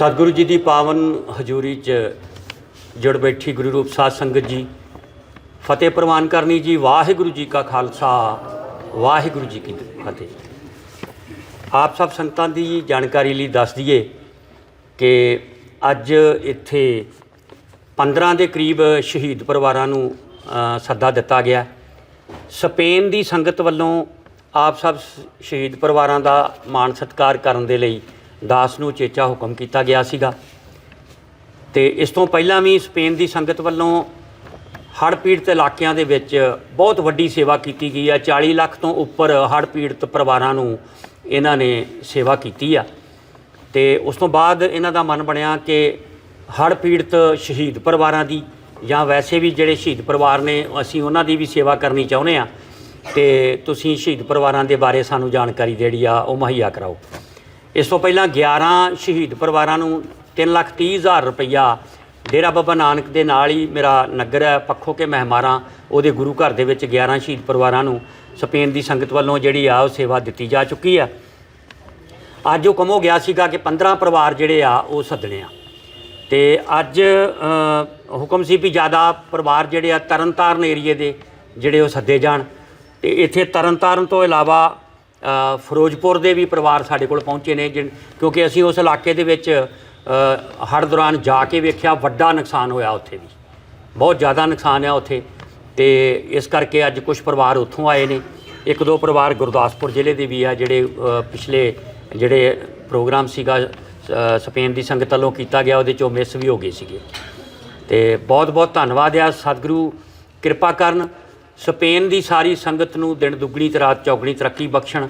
ਸਤਿਗੁਰੂ ਜੀ ਦੀ ਪਾਵਨ ਹਜ਼ੂਰੀ 'ਚ ਜੁੜ ਬੈਠੀ ਗੁਰੂ ਰੂਪ ਸਾਧ ਸੰਗਤ ਜੀ। ਫਤਿਹ ਪ੍ਰਵਾਨ ਕਰਨੀ ਜੀ, ਵਾਹਿਗੁਰੂ ਜੀ ਕਾ ਖਾਲਸਾ, ਵਾਹਿਗੁਰੂ ਜੀ ਕੀ ਫਤਿਹ। ਆਪ ਸਭ ਸੰਗਤਾਂ ਦੀ ਜਾਣਕਾਰੀ ਲਈ ਦੱਸ ਦਈਏ ਕਿ ਅੱਜ ਇੱਥੇ 15 ਦੇ ਕਰੀਬ ਸ਼ਹੀਦ ਪਰਿਵਾਰਾਂ ਨੂੰ ਸੱਦਾ ਦਿੱਤਾ ਗਿਆ। ਸਪੇਨ ਦੀ ਸੰਗਤ ਵੱਲੋਂ ਆਪ ਸਭ ਸ਼- ਸ਼ਹੀਦ ਪਰਿਵਾਰਾਂ ਦਾ ਮਾਣ ਸਤਿਕਾਰ ਕਰਨ ਦੇ ਲਈ ਦਾਸ ਨੂੰ ਚੇਚਾ ਹੁਕਮ ਕੀਤਾ ਗਿਆ ਸੀਗਾ। ਤੇ ਇਸ ਤੋਂ ਪਹਿਲਾਂ ਵੀ ਸਪੇਨ ਦੀ ਸੰਗਤ ਵੱਲੋਂ ਹੜ੍ਹ ਪੀੜਤ ਇਲਾਕਿਆਂ ਦੇ ਵਿੱਚ ਬਹੁਤ ਵੱਡੀ ਸੇਵਾ ਕੀਤੀ ਗਈ ਹੈ। 40 ਲੱਖ ਤੋਂ ਉੱਪਰ ਹੜ੍ਹ ਪੀੜਤ ਪਰਿਵਾਰਾਂ ਨੂੰ ਇਹਨਾਂ ਨੇ ਸੇਵਾ ਕੀਤੀ ਆ। ਤੇ ਉਸ ਤੋਂ ਬਾਅਦ ਇਹਨਾਂ ਦਾ ਮਨ ਬਣਿਆ ਕਿ ਹੜ੍ਹ ਪੀੜਤ ਸ਼ਹੀਦ ਪਰਿਵਾਰਾਂ ਦੀ ਜਾਂ ਵੈਸੇ ਵੀ ਜਿਹੜੇ ਸ਼ਹੀਦ ਪਰਿਵਾਰ ਨੇ, ਅਸੀਂ ਉਹਨਾਂ ਦੀ ਵੀ ਸੇਵਾ ਕਰਨੀ ਚਾਹੁੰਦੇ ਆ ਤੇ ਤੁਸੀਂ ਸ਼ਹੀਦ ਪਰਿਵਾਰਾਂ ਦੇ ਬਾਰੇ ਸਾਨੂੰ ਜਾਣਕਾਰੀ ਜਿਹੜੀ ਆ, ਉਹ ਮੁਹੱਈਆ ਕਰਾਓ। ਇਸ ਤੋਂ ਪਹਿਲਾਂ 11 ਸ਼ਹੀਦ ਪਰਿਵਾਰਾਂ ਨੂੰ 3 ਲੱਖ ਤੀਹ ਹਜ਼ਾਰ ਰੁਪਈਆ ਡੇਰਾ ਬਾਬਾ ਨਾਨਕ ਦੇ ਨਾਲ ਹੀ ਮੇਰਾ ਨਗਰ ਹੈ, ਪੱਖੋ ਕੇ ਮਹਿਮਾਰਾਂ, ਉਹਦੇ ਗੁਰੂ ਘਰ ਦੇ ਵਿੱਚ 11 ਸ਼ਹੀਦ ਪਰਿਵਾਰਾਂ ਨੂੰ ਸਪੇਨ ਦੀ ਸੰਗਤ ਵੱਲੋਂ ਜਿਹੜੀ ਆ, ਉਹ ਸੇਵਾ ਦਿੱਤੀ ਜਾ ਚੁੱਕੀ ਆ। ਅੱਜ ਹੁਕਮ ਹੋ ਗਿਆ ਸੀਗਾ ਕਿ 15 ਪਰਿਵਾਰ ਜਿਹੜੇ ਆ, ਉਹ ਸੱਦਣੇ ਆ। ਤੇ ਅੱਜ ਹੁਕਮ ਸੀ ਵੀ ਜ਼ਿਆਦਾ ਪਰਿਵਾਰ ਜਿਹੜੇ ਆ, ਤਰਨਤਾਰਨ ਏਰੀਏ ਦੇ ਜਿਹੜੇ ਉਹ ਸੱਦੇ ਜਾਣ। ਤੇ ਇੱਥੇ ਤਰਨਤਾਰਨ ਤੋਂ ਇਲਾਵਾ ਫਿਰੋਜ਼ਪੁਰ ਦੇ ਵੀ ਪਰਿਵਾਰ ਸਾਡੇ ਕੋਲ ਪਹੁੰਚੇ ਨੇ ਜਿਨ- ਕਿਉਂਕਿ ਅਸੀਂ ਉਸ ਇਲਾਕੇ ਦੇ ਵਿੱਚ ਹੜ੍ਹ ਦੌਰਾਨ ਜਾ ਕੇ ਵੇਖਿਆ ਵੱਡਾ ਨੁਕਸਾਨ ਹੋਇਆ ਉੱਥੇ ਵੀ। ਬਹੁਤ ਜ਼ਿਆਦਾ ਨੁਕਸਾਨ ਹੈ ਉੱਥੇ। ਤੇ ਇਸ ਕਰਕੇ ਅੱਜ ਕੁਝ ਪਰਿਵਾਰ ਉੱਥੋਂ ਆਏ ਨੇ। ਇੱਕ ਦੋ ਪਰਿਵਾਰ ਗੁਰਦਾਸਪੁਰ ਜ਼ਿਲ੍ਹੇ ਦੇ ਵੀ ਆ ਜਿਹੜੇ ਅ, ਪਿਛਲੇ ਜਿਹੜੇ ਪ੍ਰੋਗਰਾਮ ਸੀਗਾ ਅ, ਸਪੇਨ ਦੀ ਸੰਗਤ ਵੱਲੋਂ ਕੀਤਾ ਗਿਆ ਉਹਦੇ ਚੋਂ ਮਿਸ ਵੀ ਹੋ ਗਏ ਸੀਗੇ। ਤੇ ਬਹੁਤ ਬਹੁਤ ਧੰਨਵਾਦ ਆ। ਸਤਿਗੁਰੂ ਕਿਰਪਾ ਕਰਨ ਸਪੇਨ ਦੀ ਸਾਰੀ ਸੰਗਤ ਨੂੰ ਦਿਨ ਦੁੱਗਣੀ ਤੇ ਰਾਤ ਚੌਗਣੀ ਤਰੱਕੀ ਬਖਸ਼ਣ,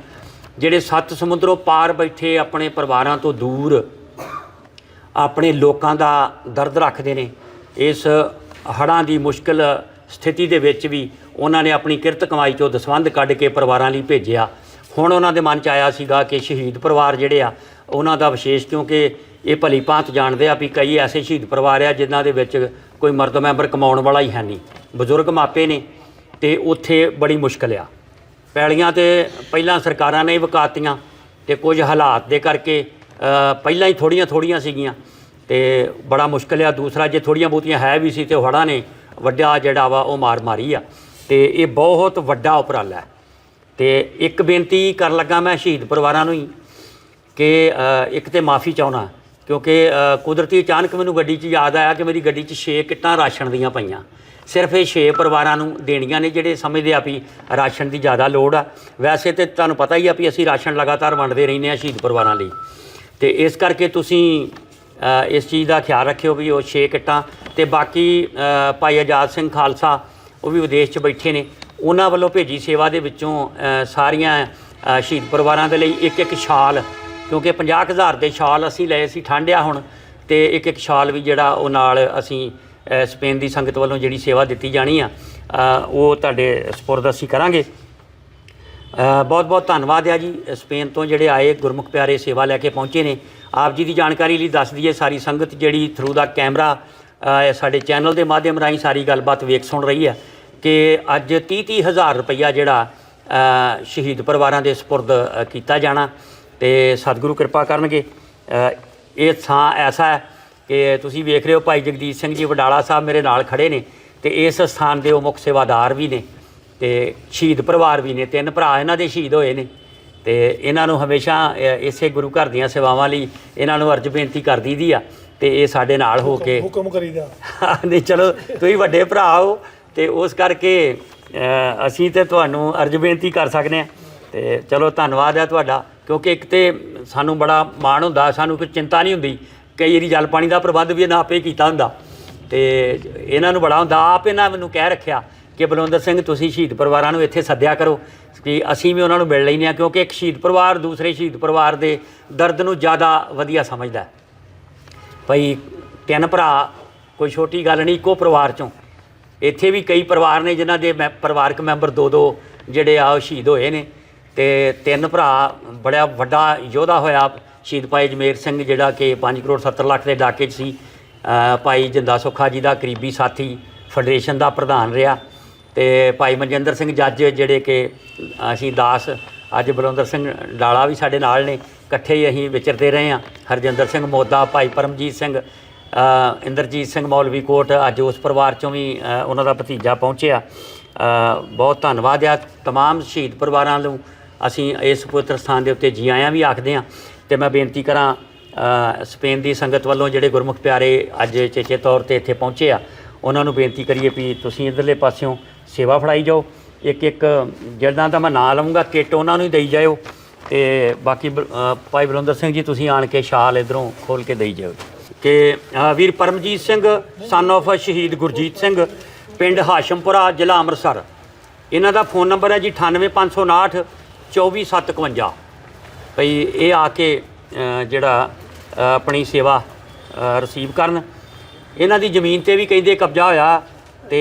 ਜਿਹੜੇ ਸੱਤ ਸਮੁੰਦਰੋਂ ਪਾਰ ਬੈਠੇ ਆਪਣੇ ਪਰਿਵਾਰਾਂ ਤੋਂ ਦੂਰ, ਆਪਣੇ ਲੋਕਾਂ ਦਾ ਦਰਦ ਰੱਖਦੇ ਨੇ, ਇਸ ਹੜ੍ਹਾਂ ਦੀ ਮੁਸ਼ਕਲ ਸਥਿਤੀ ਦੇ ਵਿੱਚ ਵੀ ਉਹਨਾਂ ਨੇ ਆਪਣੀ ਕਿਰਤ ਕਮਾਈ ਚੋਂ ਦਸਵੰਧ ਕੱਢ ਕੇ ਪਰਿਵਾਰਾਂ ਲਈ ਭੇਜਿਆ। ਹੁਣ ਉਹਨਾਂ ਦੇ ਮਨ ਚ ਆਇਆ ਸੀਗਾ ਕਿ ਸ਼ਹੀਦ ਪਰਿਵਾਰ ਜਿਹੜੇ ਆ, ਉਹਨਾਂ ਦਾ ਵਿਸ਼ੇਸ਼ ਕਿਉਂਕਿ ਇਹ ਭਲੀ ਭਾਂਤ ਜਾਣਦੇ ਆ ਵੀ ਕਈ ਐਸੇ ਸ਼ਹੀਦ ਪਰਿਵਾਰ ਆ ਜਿਨ੍ਹਾਂ ਦੇ ਵਿੱਚ ਕੋਈ ਮਰਦ ਮੈਂਬਰ ਕਮਾਉਣ ਵਾਲਾ ਹੀ ਹੈ ਨਹੀਂ। ਬਜ਼ੁਰਗ ਮਾਪੇ ਨੇ ਤੇ ਉੱਥੇ ਬੜੀ ਮੁਸ਼ਕਲ ਆ। ਪੈਲੀਆਂ ਤੇ ਪਹਿਲਾਂ ਸਰਕਾਰਾਂ ਨੇ ਹੀ ਵਕਾਤੀਆਂ ਤੇ ਕੁਝ ਹਾਲਾਤ ਦੇ ਕਰਕੇ ਪਹਿਲਾਂ ਹੀ ਥੋੜੀਆਂ ਥੋੜੀਆਂ ਸੀਗੀਆਂ ਤੇ ਬੜਾ ਮੁਸ਼ਕਲ ਆ। ਦੂਸਰਾ, ਜੇ ਥੋੜੀਆਂ ਬਹੁਤੀਆਂ ਹੈ ਵੀ ਸੀ ਤੇ ਹੜ੍ਹਾਂ ਨੇ ਵੱਡਾ ਜਿਹੜਾ ਵਾ ਉਹ ਮਾਰ ਮਾਰੀ ਆ। ਤੇ ਇਹ ਬਹੁਤ ਵੱਡਾ ਉਪਰਾਲਾ ਹੈ। ਤੇ ਇੱਕ ਬੇਨਤੀ ਕਰਨ ਲੱਗਾ ਮੈਂ ਸ਼ਹੀਦ ਪਰਿਵਾਰਾਂ ਨੂੰ ਹੀ ਕਿ ਇੱਕ ਤੇ ਮਾਫੀ ਚਾਹਣਾ ਕਿਉਂਕਿ ਕੁਦਰਤੀ ਅਚਾਨਕ ਮੈਨੂੰ ਗੱਡੀ 'ਚ ਯਾਦ ਆਇਆ ਕਿ ਮੇਰੀ ਗੱਡੀ 'ਚ 6 ਕਿੱਟਾਂ ਰਾਸ਼ਨ ਦੀਆਂ ਪਈਆਂ। ਸਿਰਫ ਇਹ 6 ਪਰਿਵਾਰਾਂ ਨੂੰ ਦੇਣੀਆਂ ਨੇ ਜਿਹੜੇ ਸਮਝਦੇ ਆ ਵੀ ਰਾਸ਼ਨ ਦੀ ਜ਼ਿਆਦਾ ਲੋੜ ਆ। ਵੈਸੇ ਤੇ ਤੁਹਾਨੂੰ ਪਤਾ ਹੀ ਆ ਵੀ ਅਸੀਂ ਰਾਸ਼ਨ ਲਗਾਤਾਰ ਵੰਡਦੇ ਰਹਿੰਦੇ ਆ ਸ਼ਹੀਦ ਪਰਿਵਾਰਾਂ ਲਈ। ਤੇ ਇਸ ਕਰਕੇ ਤੁਸੀਂ ਇਸ ਚੀਜ਼ ਦਾ ਖਿਆਲ ਰੱਖਿਓ ਵੀ ਉਹ 6 ਕਿੱਟਾਂ ਤੇ ਬਾਕੀ ਭਾਈ ਆਜ਼ਾਦ ਸਿੰਘ ਖਾਲਸਾ, ਉਹ ਵੀ ਵਿਦੇਸ਼ 'ਚ ਬੈਠੇ ਨੇ। ਉਹਨਾਂ ਵੱਲੋਂ ਭੇਜੀ ਸੇਵਾ ਦੇ ਵਿੱਚੋਂ ਸਾਰੀਆਂ ਸ਼ਹੀਦ ਪਰਿਵਾਰਾਂ ਦੇ ਲਈ ਇੱਕ ਇੱਕ ਸ਼ਾਲ ਕਿਉਂਕਿ 50000 ਦੇ ਸ਼ਾਲ ਅਸੀਂ ਲਏ ਸੀ ਠੰਡਿਆ ਹੁਣ ਤੇ ਇੱਕ ਇੱਕ ਸ਼ਾਲ ਵੀ ਜਿਹੜਾ ਉਹ ਨਾਲ ਅਸੀਂ ਸਪੇਨ ਦੀ ਸੰਗਤ ਵੱਲੋਂ ਜਿਹੜੀ ਸੇਵਾ ਦਿੱਤੀ ਜਾਣੀ ਆ ਉਹ ਤੁਹਾਡੇ ਸਪੁਰਦ ਅਸੀਂ ਕਰਾਂਗੇ। ਬਹੁਤ ਬਹੁਤ ਧੰਨਵਾਦ ਆ ਜੀ। ਸਪੇਨ ਤੋਂ ਜਿਹੜੇ ਆਏ ਗੁਰਮੁਖ ਪਿਆਰੇ ਸੇਵਾ ਲੈ ਕੇ ਪਹੁੰਚੇ ਨੇ। ਆਪ ਜੀ ਦੀ ਜਾਣਕਾਰੀ ਲਈ ਦੱਸ ਦਈਏ, ਸਾਰੀ ਸੰਗਤ ਜਿਹੜੀ ਥਰੂ ਦਾ ਕੈਮਰਾ ਸਾਡੇ ਚੈਨਲ ਦੇ ਮਾਧਿਅਮ ਰਾਹੀਂ ਸਾਰੀ ਗੱਲਬਾਤ ਵੇਖ ਸੁਣ ਰਹੀ ਹੈ ਕਿ ਅੱਜ 30 ਤੀਹ ਹਜ਼ਾਰ ਰੁਪਈਆ ਜਿਹੜਾ ਸ਼ਹੀਦ ਪਰਿਵਾਰਾਂ ਦੇ ਸਪੁਰਦ ਕੀਤਾ ਜਾਣਾ। ਤੇ ਸਤਿਗੁਰੂ ਕਿਰਪਾ ਕਰਨਗੇ। ਇਹ ਥਾਂ ਐਸਾ ਹੈ ਕਿ ਤੁਸੀਂ ਵੇਖ ਰਹੇ ਹੋ ਭਾਈ ਜਗਦੀਸ਼ ਸਿੰਘ ਜੀ ਵਡਾਲਾ ਸਾਹਿਬ ਮੇਰੇ ਨਾਲ ਖੜੇ ਨੇ ਤੇ ਇਸ ਸਥਾਨ ਦੇ ਉਹ ਮੁੱਖ ਸੇਵਾਦਾਰ ਵੀ ਨੇ ਤੇ ਸ਼ਹੀਦ ਪਰਿਵਾਰ ਵੀ ਨੇ ਤਿੰਨ ਭਰਾ ਇਹਨਾਂ ਦੇ ਸ਼ਹੀਦ ਹੋਏ ਨੇ ਤੇ ਇਹਨਾਂ ਨੂੰ ਹਮੇਸ਼ਾ ਇਸੇ ਗੁਰੂ ਘਰ ਦੀਆਂ ਸੇਵਾਵਾਂ ਲਈ ਇਹਨਾਂ ਨੂੰ ਅਰਜ ਬੇਨਤੀ ਕਰ ਦਈਦੀ ਆ ਤੇ ਇਹ ਸਾਡੇ ਨਾਲ ਹੋ ਕੇ ਹੁਕਮ ਕਰੀਦਾ ਨਹੀਂ ਚਲੋ ਤੁਸੀਂ ਵੱਡੇ ਭਰਾ ਹੋ ਤੇ ਉਸ ਕਰਕੇ ਅਸੀਂ ਤੇ ਤੁਹਾਨੂੰ ਅਰਜ ਬੇਨਤੀ ਕਰ ਸਕਦੇ ਆ ਤੇ ਚਲੋ ਧੰਨਵਾਦ ਹੈ ਤੁਹਾਡਾ। ਕਿਉਂਕਿ ਇੱਕ ਤੇ ਸਾਨੂੰ ਬੜਾ ਮਾਣ ਹੁੰਦਾ, ਸਾਨੂੰ ਕੋਈ ਚਿੰਤਾ ਨਹੀਂ ਹੁੰਦੀ। ਕਈ ਵਾਰੀ ਜਲ ਪਾਣੀ ਦਾ ਪ੍ਰਬੰਧ ਵੀ ਇਹਨਾਂ ਆਪੇ ਕੀਤਾ ਹੁੰਦਾ। ਤੇ ਇਹਨਾਂ ਨੂੰ ਬੜਾ ਹੁੰਦਾ, ਆਪ ਇਹਨਾਂ ਮੈਨੂੰ ਕਹਿ ਰੱਖਿਆ ਕਿ ਬਲਵੰਦਰ ਸਿੰਘ, ਤੁਸੀਂ ਸ਼ਹੀਦ ਪਰਿਵਾਰਾਂ ਨੂੰ ਇੱਥੇ ਸੱਦਿਆ ਕਰੋ ਕਿ ਅਸੀਂ ਵੀ ਉਹਨਾਂ ਨੂੰ ਮਿਲ ਲੈਂਦੇ ਹਾਂ, ਕਿਉਂਕਿ ਇੱਕ ਸ਼ਹੀਦ ਪਰਿਵਾਰ ਦੂਸਰੇ ਸ਼ਹੀਦ ਪਰਿਵਾਰ ਦੇ ਦਰਦ ਨੂੰ ਜ਼ਿਆਦਾ ਵਧੀਆ ਸਮਝਦਾ ਹੈ। ਭਈ ਤਿੰਨ ਭਰਾ, ਕੋਈ ਛੋਟੀ ਗੱਲ ਨਹੀਂ, ਇੱਕੋ ਪਰਿਵਾਰ ਚੋਂ। ਇੱਥੇ ਵੀ ਕਈ ਪਰਿਵਾਰ ਨੇ ਜਿਨ੍ਹਾਂ ਦੇ ਮੈਂ, ਪਰਿਵਾਰਕ ਮੈਂਬਰ ਦੋ ਦੋ ਜਿਹੜੇ ਆ ਉਹ ਸ਼ਹੀਦ ਹੋਏ ਨੇ। ਤੇ ਤਿੰਨ ਭਰਾ, ਬੜਾ ਵੱਡਾ ਯੋਧਾ ਹੋਇਆ, ਸ਼ਹੀਦ ਭਾਈ ਜਮੇਰ ਸਿੰਘ, ਜਿਹੜਾ ਕਿ 5 ਕਰੋੜ 70 ਲੱਖ ਦੇ ਡਾਕੇ 'ਚ ਸੀ। ਭਾਈ ਜਿੰਦਾ ਸੁੱਖਾ ਜੀ ਦਾ ਕਰੀਬੀ ਸਾਥੀ, ਫੈਡਰੇਸ਼ਨ ਦਾ ਪ੍ਰਧਾਨ ਰਿਹਾ ਤੇ ਭਾਈ ਮਨਜਿੰਦਰ ਸਿੰਘ ਜੱਜ, ਜਿਹੜੇ ਕਿ ਅਸੀਂ ਦਾਸ, ਅੱਜ ਬਲਵੰਦਰ ਸਿੰਘ ਡਾਲਾ ਵੀ ਸਾਡੇ ਨਾਲ ਨੇ, ਇਕੱਠੇ ਹੀ ਅਸੀਂ ਵਿਚਰਦੇ ਰਹੇ ਹਾਂ। ਹਰਜਿੰਦਰ ਸਿੰਘ ਮੋਦਾ, ਭਾਈ ਪਰਮਜੀਤ ਸਿੰਘ ਇੰਦਰਜੀਤ ਸਿੰਘ ਮੌਲਵੀ ਕੋਟ, ਅੱਜ ਉਸ ਪਰਿਵਾਰ ਚੋਂ ਵੀ ਉਹਨਾਂ ਦਾ ਭਤੀਜਾ ਪਹੁੰਚਿਆ। ਬਹੁਤ ਧੰਨਵਾਦ ਆ ਤਮਾਮ ਸ਼ਹੀਦ ਪਰਿਵਾਰਾਂ ਨੂੰ। ਅਸੀਂ ਇਸ ਪਵਿੱਤਰ ਸਥਾਨ ਦੇ ਉੱਤੇ ਜੀ ਆਇਆਂ ਵੀ ਆਖਦੇ ਹਾਂ ਤੇ ਮੈਂ ਬੇਨਤੀ ਕਰਾਂ ਸਪੇਨ ਦੀ ਸੰਗਤ ਵੱਲੋਂ ਜਿਹੜੇ ਗੁਰਮੁਖ ਪਿਆਰੇ ਅੱਜ ਚੇਚੇ ਤੌਰ ਤੇ ਇੱਥੇ ਪਹੁੰਚੇ ਆ, ਉਹਨਾਂ ਨੂੰ ਬੇਨਤੀ ਕਰੀਏ ਵੀ ਤੁਸੀਂ ਇਧਰਲੇ ਪਾਸਿਓਂ ਸੇਵਾ ਫੜਾਈ ਜਾਓ ਇੱਕ ਇੱਕ ਜਿਹੜਾ ਦਾ ਮੈਂ ਨਾਂ ਲਵਾਂਗਾ, ਕਿੱਟ ਉਹਨਾਂ ਨੂੰ ਹੀ ਦੇਈ ਜਾਇਓ ਤੇ ਬਾਕੀ ਬ- ਭਾਈ ਬਲਵੰਦਰ ਸਿੰਘ ਜੀ ਤੁਸੀਂ ਆਣ ਕੇ ਸ਼ਾਲ ਇਧਰੋਂ ਖੋਲ ਕੇ ਦੇਈ ਜਾਇਓ। ਕਿ ਵੀਰ ਪਰਮਜੀਤ ਸਿੰਘ ਸਨ of ਸ਼ਹੀਦ ਗੁਰਜੀਤ ਸਿੰਘ, ਪਿੰਡ ਹਾਸ਼ਮਪੁਰਾ, ਜ਼ਿਲ੍ਹਾ ਅੰਮ੍ਰਿਤਸਰ। ਇਹਨਾਂ ਦਾ ਫੋਨ ਨੰਬਰ ਹੈ ਜੀ 98559 24751 ਭਈ ਇਹ ਆ ਕੇ ਜਿਹੜਾ ਆਪਣੀ ਸੇਵਾ ਰਿਸੀਵ ਕਰਨ। ਇਹਨਾਂ ਦੀ ਜ਼ਮੀਨ ਤੇ ਵੀ ਕਹਿੰਦੇ ਕਬਜ਼ਾ ਹੋਇਆ ਤੇ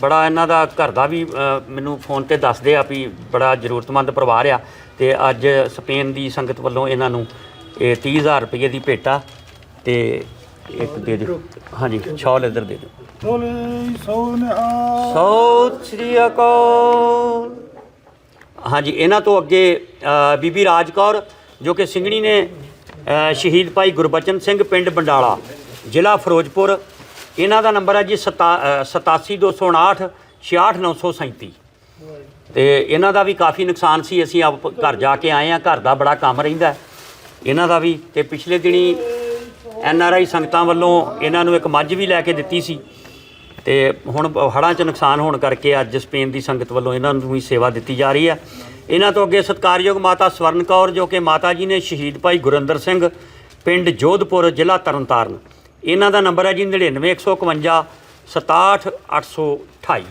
ਬੜਾ ਇਹਨਾਂ ਦਾ ਘਰ ਦਾ ਵੀ ਮੈਨੂੰ ਫੋਨ ਤੇ ਦੱਸਦੇ ਆ ਵੀ ਬੜਾ ਜ਼ਰੂਰਤਮੰਦ ਪਰਿਵਾਰ ਆ ਤੇ ਅੱਜ ਸਪੇਨ ਦੀ ਸੰਗਤ ਵੱਲੋਂ ਇਹਨਾਂ ਨੂੰ ਇਹ 30000 ਰੁਪਏ ਦੀ ਭੇਟਾ ਤੇ ਇੱਕ ਦੇ ਦਿਓ। ਹਾਂਜੀ ਛਾਲ ਇੱਧਰ ਦੇ ਦਿਓ। ਬੋਲੇ ਸੋਨਿਹਾ ਸਤਿ ਸ੍ਰੀ ਅਕਾਲ। ਹਾਂਜੀ, ਇਹਨਾਂ ਤੋਂ ਅੱਗੇ ਬੀਬੀ ਰਾਜ ਕੌਰ, ਜੋ ਕਿ ਸਿੰਘਣੀ ਨੇ ਸ਼ਹੀਦ ਭਾਈ ਗੁਰਬਚਨ ਸਿੰਘ ਪਿੰਡ ਬੰਡਾਲਾ, ਜ਼ਿਲ੍ਹਾ ਫਿਰੋਜ਼ਪੁਰ। ਇਹਨਾਂ ਦਾ ਨੰਬਰ ਹੈ ਜੀ 87259 66937 ਤੇ ਇਹਨਾਂ ਦਾ ਵੀ ਕਾਫੀ ਨੁਕਸਾਨ ਸੀ, ਅਸੀਂ ਆਪ ਘਰ ਜਾ ਕੇ ਆਏ ਆ ਘਰ ਦਾ ਬੜਾ ਕੰਮ ਰਹਿੰਦਾ। ਇਹਨਾਂ ਦਾ ਵੀ, ਤੇ ਪਿਛਲੇ ਦਿਨੀ ਐਨ ਆਰ ਆਈ ਸੰਗਤਾਂ ਵੱਲੋਂ ਇਹਨਾਂ ਨੂੰ ਇੱਕ ਮੱਝ ਵੀ ਲੈ ਕੇ ਦਿੱਤੀ ਸੀ। ਤੇ ਹੁਣ ਹੜ੍ਹਾਂ 'ਚ ਨੁਕਸਾਨ ਹੋਣ ਕਰਕੇ ਅੱਜ ਸਪੇਨ ਦੀ ਸੰਗਤ ਵੱਲੋਂ ਇਹਨਾਂ ਨੂੰ ਵੀ ਸੇਵਾ ਦਿੱਤੀ ਜਾ ਰਹੀ ਹੈ। ਇਹਨਾਂ ਤੋਂ ਅੱਗੇ ਸਤਕਾਰਯੋਗ ਮਾਤਾ ਸਵਰਨ ਕੌਰ ਜੋ ਕਿ ਮਾਤਾ ਜੀ ਨੇ ਸ਼ਹੀਦ ਭਾਈ ਗੁਰਿੰਦਰ ਸਿੰਘ, ਪਿੰਡ ਜੋਧਪੁਰ, ਜ਼ਿਲ੍ਹਾ ਤਰਨਤਾਰਨ। ਇਹਨਾਂ ਦਾ ਨੰਬਰ ਹੈ ਜੀ 99151 67828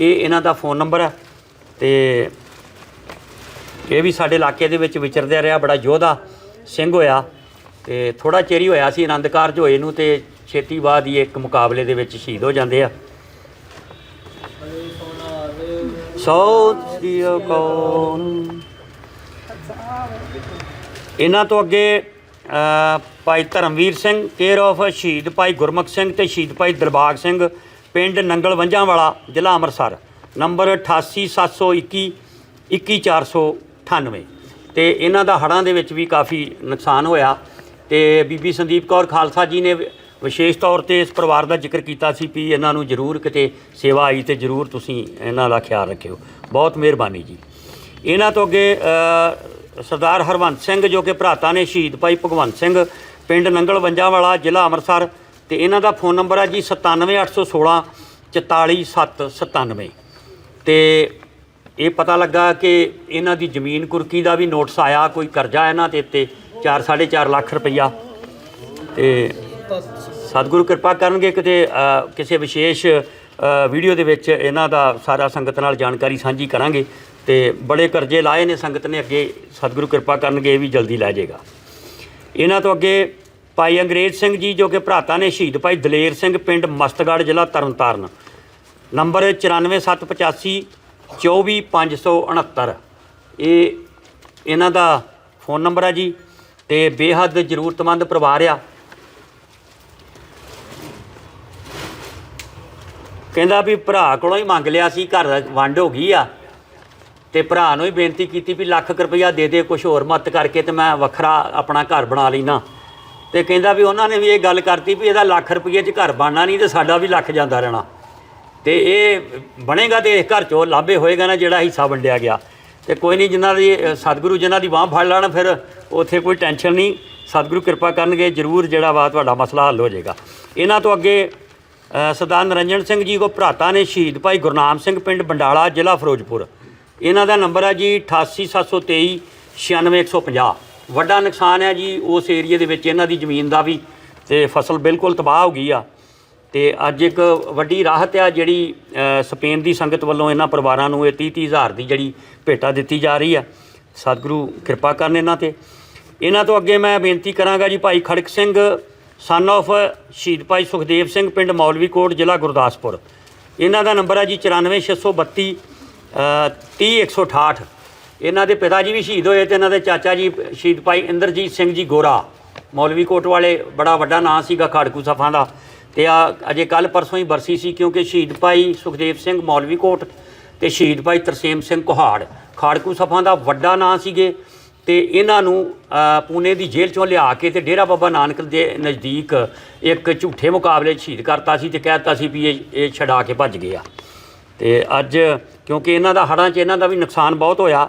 ਇਹ ਇਹਨਾਂ ਦਾ ਫੋਨ ਨੰਬਰ ਹੈ ਤੇ ਇਹ ਵੀ ਸਾਡੇ ਇਲਾਕੇ ਦੇ ਵਿੱਚ ਵਿਚਰਦਿਆ ਰਿਹਾ, ਬੜਾ ਯੋਧਾ ਸਿੰਘ ਹੋਇਆ ਤੇ ਥੋੜਾ ਚਿਰ ਹੋਇਆ ਸੀ ਆਨੰਦ ਕਾਰਜ ਹੋਏ ਨੂੰ ਤੇ ਛੇਤੀ ਬਾਅਦ ਹੀ ਇੱਕ ਮੁਕਾਬਲੇ ਦੇ ਵਿੱਚ ਸ਼ਹੀਦ ਹੋ ਜਾਂਦੇ ਆ। ਸੌ ਸ੍ਰੀ ਅਕਾਲ ਇਹਨਾਂ ਤੋਂ ਅੱਗੇ ਭਾਈ ਧਰਮਵੀਰ ਸਿੰਘ ਕੇਅਰ ਆਫ ਸ਼ਹੀਦ ਭਾਈ ਗੁਰਮੁਖ ਸਿੰਘ ਤੇ ਸ਼ਹੀਦ ਭਾਈ ਦਿਲਬਾਗ ਸਿੰਘ, ਪਿੰਡ ਨੰਗਲ ਵੰਜਾਂ ਵਾਲਾ ਜ਼ਿਲ੍ਹਾ ਅੰਮ੍ਰਿਤਸਰ। ਨੰਬਰ 88721 21498 ਤੇ ਇਹਨਾਂ ਦਾ ਹੜ੍ਹਾਂ ਦੇ ਵਿੱਚ ਵੀ ਕਾਫੀ ਨੁਕਸਾਨ ਹੋਇਆ। ਤੇ ਬੀਬੀ ਸੰਦੀਪ ਕੌਰ ਖਾਲਸਾ ਜੀ ਨੇ ਵਿਸ਼ੇਸ਼ ਤੌਰ ਤੇ ਇਸ ਪਰਿਵਾਰ ਦਾ ਜ਼ਿਕਰ ਕੀਤਾ ਸੀ ਵੀ ਇਹਨਾਂ ਨੂੰ ਜ਼ਰੂਰ ਕਿਤੇ ਸੇਵਾ ਆਈ ਤੇ ਜ਼ਰੂਰ ਤੁਸੀਂ ਇਹਨਾਂ ਦਾ ਖਿਆਲ ਰੱਖਿਓ। ਬਹੁਤ ਮਿਹਰਬਾਨੀ ਜੀ। ਇਹਨਾਂ ਤੋਂ ਅੱਗੇ ਸਰਦਾਰ ਹਰਵੰਤ ਸਿੰਘ ਜੋ ਕਿ ਭਰਾਤਾ ਨੇ ਸ਼ਹੀਦ ਭਾਈ ਭਗਵੰਤ ਸਿੰਘ, ਪਿੰਡ ਨੰਗਲ ਵਾਲਾ ਜ਼ਿਲ੍ਹਾ ਅੰਮ੍ਰਿਤਸਰ ਤੇ ਇਹਨਾਂ ਦਾ ਫੋਨ ਨੰਬਰ ਹੈ ਜੀ 97816 44797 ਤੇ ਇਹ ਪਤਾ ਲੱਗਾ ਕਿ ਇਹਨਾਂ ਦੀ ਜ਼ਮੀਨ ਕੁਰਕੀ ਦਾ ਵੀ ਨੋਟਿਸ ਆਇਆ, ਕੋਈ ਕਰਜ਼ਾ ਇਹਨਾਂ ਦੇ ਉੱਤੇ 4 4.5 ਲੱਖ ਰੁਪਈਆ। ਤੇ ਸਤਿਗੁਰੂ ਕਿਰਪਾ ਕਰਨਗੇ ਕਿਤੇ ਕਿਸੇ ਵਿਸ਼ੇਸ਼ ਵੀਡੀਓ ਦੇ ਵਿੱਚ ਇਹਨਾਂ ਦਾ ਸਾਰਾ ਸੰਗਤ ਨਾਲ ਜਾਣਕਾਰੀ ਸਾਂਝੀ ਕਰਾਂਗੇ ਤੇ ਬੜੇ ਕਰਜ਼ੇ ਲਾਏ ਨੇ ਸੰਗਤ ਨੇ ਅੱਗੇ ਸਤਿਗੁਰੂ ਕਿਰਪਾ ਕਰਨਗੇ, ਇਹ ਵੀ ਜਲਦੀ ਲੈ ਜਾਏਗਾ। ਇਹਨਾਂ ਤੋਂ ਅੱਗੇ ਭਾਈ ਅੰਗਰੇਜ਼ ਸਿੰਘ ਜੀ ਜੋ ਕਿ ਭਰਾਤਾ ਨੇ ਸ਼ਹੀਦ ਭਾਈ ਦਲੇਰ ਸਿੰਘ ਪਿੰਡ ਮਸਤਗੜ੍ਹ ਜ਼ਿਲ੍ਹਾ ਤਰਨਤਾਰਨ। ਨੰਬਰ 94785 24569 ਇਹ ਇਹਨਾਂ ਦਾ ਫੋਨ ਨੰਬਰ ਆ ਜੀ ਤੇ ਬੇਹੱਦ ਜ਼ਰੂਰਤਮੰਦ ਪਰਿਵਾਰ ਆ। ਕਹਿੰਦਾ ਵੀ ਭਰਾ ਕੋਲੋਂ ਹੀ ਮੰਗ ਲਿਆ ਸੀ, ਘਰ ਵੰਡ ਹੋ ਗਈ ਆ। ਤੇ ਭਰਾ ਨੂੰ ਹੀ ਬੇਨਤੀ ਕੀਤੀ ਵੀ ਲੱਖ ਕੁ ਰੁਪਈਆ ਦੇ ਦੇ ਕੁਝ ਹੋਰ ਮਤ ਕਰਕੇ ਤੇ ਮੈਂ ਵੱਖਰਾ ਆਪਣਾ ਘਰ ਬਣਾ ਲੈਣਾ ਤੇ ਕਹਿੰਦਾ ਵੀ ਉਹਨਾਂ ਨੇ ਵੀ ਇਹ ਗੱਲ ਕਰਤੀ ਵੀ ਇਹਦਾ ਲੱਖ ਰੁਪਈਏ 'ਚ ਘਰ ਬਣਨਾ ਨਹੀਂ ਤੇ ਸਾਡਾ ਵੀ ਲੱਖ ਜਾਂਦਾ ਰਹਿਣਾ। ਤੇ ਇਹ ਬਣੇਗਾ ਤੇ ਇਸ ਘਰ ਚੋਂ ਲਾਭੇ ਹੋਏਗਾ ਨਾ ਜਿਹੜਾ ਹਿੱਸਾ ਵੰਡਿਆ ਗਿਆ। ਤੇ ਕੋਈ ਨਹੀਂ ਜਿਨ੍ਹਾਂ ਦੀ, ਸਤਿਗੁਰੂ ਜਿਨ੍ਹਾਂ ਦੀ ਬਾਹ ਫੜ ਲੈਣ, ਫਿਰ ਉੱਥੇ ਕੋਈ ਟੈਨਸ਼ਨ ਨਹੀਂ। ਸਤਿਗੁਰੂ ਕਿਰਪਾ ਕਰਨਗੇ, ਜ਼ਰੂਰ ਜਿਹੜਾ ਵਾ ਤੁਹਾਡਾ ਮਸਲਾ ਹੱਲ ਹੋ ਜਾਏਗਾ। ਇਹਨਾਂ ਤੋਂ ਅੱਗੇ ਸਰਦਾਰ ਨਰਿੰਜਨ ਸਿੰਘ ਜੀ ਕੋ ਭਰਾਤਾ ਨੇ ਸ਼ਹੀਦ ਭਾਈ ਗੁਰਨਾਮ ਸਿੰਘ ਪਿੰਡ ਬੰਡਾਲਾ, ਜ਼ਿਲ੍ਹਾ ਫਿਰੋਜ਼ਪੁਰ। ਇਹਨਾਂ ਦਾ ਨੰਬਰ ਹੈ ਜੀ 88723 96150 ਵੱਡਾ ਨੁਕਸਾਨ ਹੈ ਜੀ ਉਸ ਏਰੀਏ ਦੇ ਵਿੱਚ ਇਹਨਾਂ ਦੀ ਜ਼ਮੀਨ ਦਾ ਵੀ ਤੇ ਫਸਲ ਬਿਲਕੁਲ ਤਬਾਹ ਹੋ ਗਈ ਆ। ਤੇ ਅੱਜ ਇੱਕ ਵੱਡੀ ਰਾਹਤ ਆ ਜਿਹੜੀ ਸਪੇਨ ਦੀ ਸੰਗਤ ਵੱਲੋਂ ਇਹਨਾਂ ਪਰਿਵਾਰਾਂ ਨੂੰ ਇਹ 30 30 ਹਜ਼ਾਰ ਦੀ ਜਿਹੜੀ ਭੇਟਾ ਦਿੱਤੀ ਜਾ ਰਹੀ ਆ। ਸਤਿਗੁਰੂ ਕਿਰਪਾ ਕਰਨ ਇਹਨਾਂ ਤੇ। ਇਹਨਾਂ ਤੋਂ ਅੱਗੇ ਮੈਂ ਬੇਨਤੀ ਕਰਾਂਗਾ ਜੀ ਭਾਈ ਖੜਕ ਸਿੰਘ ਸਨ of ਸ਼ਹੀਦ ਭਾਈ ਸੁਖਦੇਵ ਸਿੰਘ, ਪਿੰਡ ਮੌਲਵੀ ਕੋਟ, ਜ਼ਿਲ੍ਹਾ ਗੁਰਦਾਸਪੁਰ। ਇਹਨਾਂ ਦਾ ਨੰਬਰ ਹੈ ਜੀ 94632 30168 ਇਹਨਾਂ ਦੇ ਪਿਤਾ ਜੀ ਵੀ ਸ਼ਹੀਦ ਹੋਏ ਤੇ ਇਹਨਾਂ ਦੇ ਚਾਚਾ ਜੀ ਸ਼ਹੀਦ ਭਾਈ ਇੰਦਰਜੀਤ ਸਿੰਘ ਜੀ ਗੋਰਾ। ਮੌਲਵੀ ਕੋਟ ਵਾਲੇ ਬੜਾ ਵੱਡਾ ਨਾਂ ਸੀਗਾ ਖਾੜਕੂ ਸਫਾਂ ਦਾ। ਤੇ ਆ ਅਜੇ ਕੱਲ ਪਰਸੋਂ ਹੀ ਬਰਸੀ ਸੀ ਕਿਉਂਕਿ ਸ਼ਹੀਦ ਭਾਈ ਸੁਖਦੇਵ ਸਿੰਘ ਮੌਲਵੀ ਕੋਟ ਤੇ ਸ਼ਹੀਦ ਭਾਈ ਤਰਸੇਮ ਸਿੰਘ ਕੁਹਾੜ। ਖਾੜਕੂ ਸਫਾਂ ਦਾ ਵੱਡਾ ਨਾਂ ਸੀਗੇ। ਤੇ ਇਹਨਾਂ ਨੂੰ ਪੂਨੇ ਦੀ ਜੇਲ੍ਹ ਚੋਂ ਲਿਆ ਕੇ ਤੇ ਡੇਰਾ ਬਾਬਾ ਨਾਨਕ ਦੇ ਨਜ਼ਦੀਕ ਇੱਕ ਝੂਠੇ ਮੁਕਾਬਲੇ ਸ਼ਹੀਦ ਕਰਤਾ ਸੀ ਤੇ ਕਹਿਤਾ ਸੀ ਵੀ ਇਹ ਇਹ ਛਡਾ ਕੇ ਭੱਜ ਗਏ ਆ ਤੇ ਅੱਜ ਕਿਉਂਕਿ ਇਹਨਾਂ ਦਾ ਹੜ੍ਹਾਂ 'ਚ ਇਹਨਾਂ ਦਾ ਵੀ ਨੁਕਸਾਨ ਬਹੁਤ ਹੋਇਆ।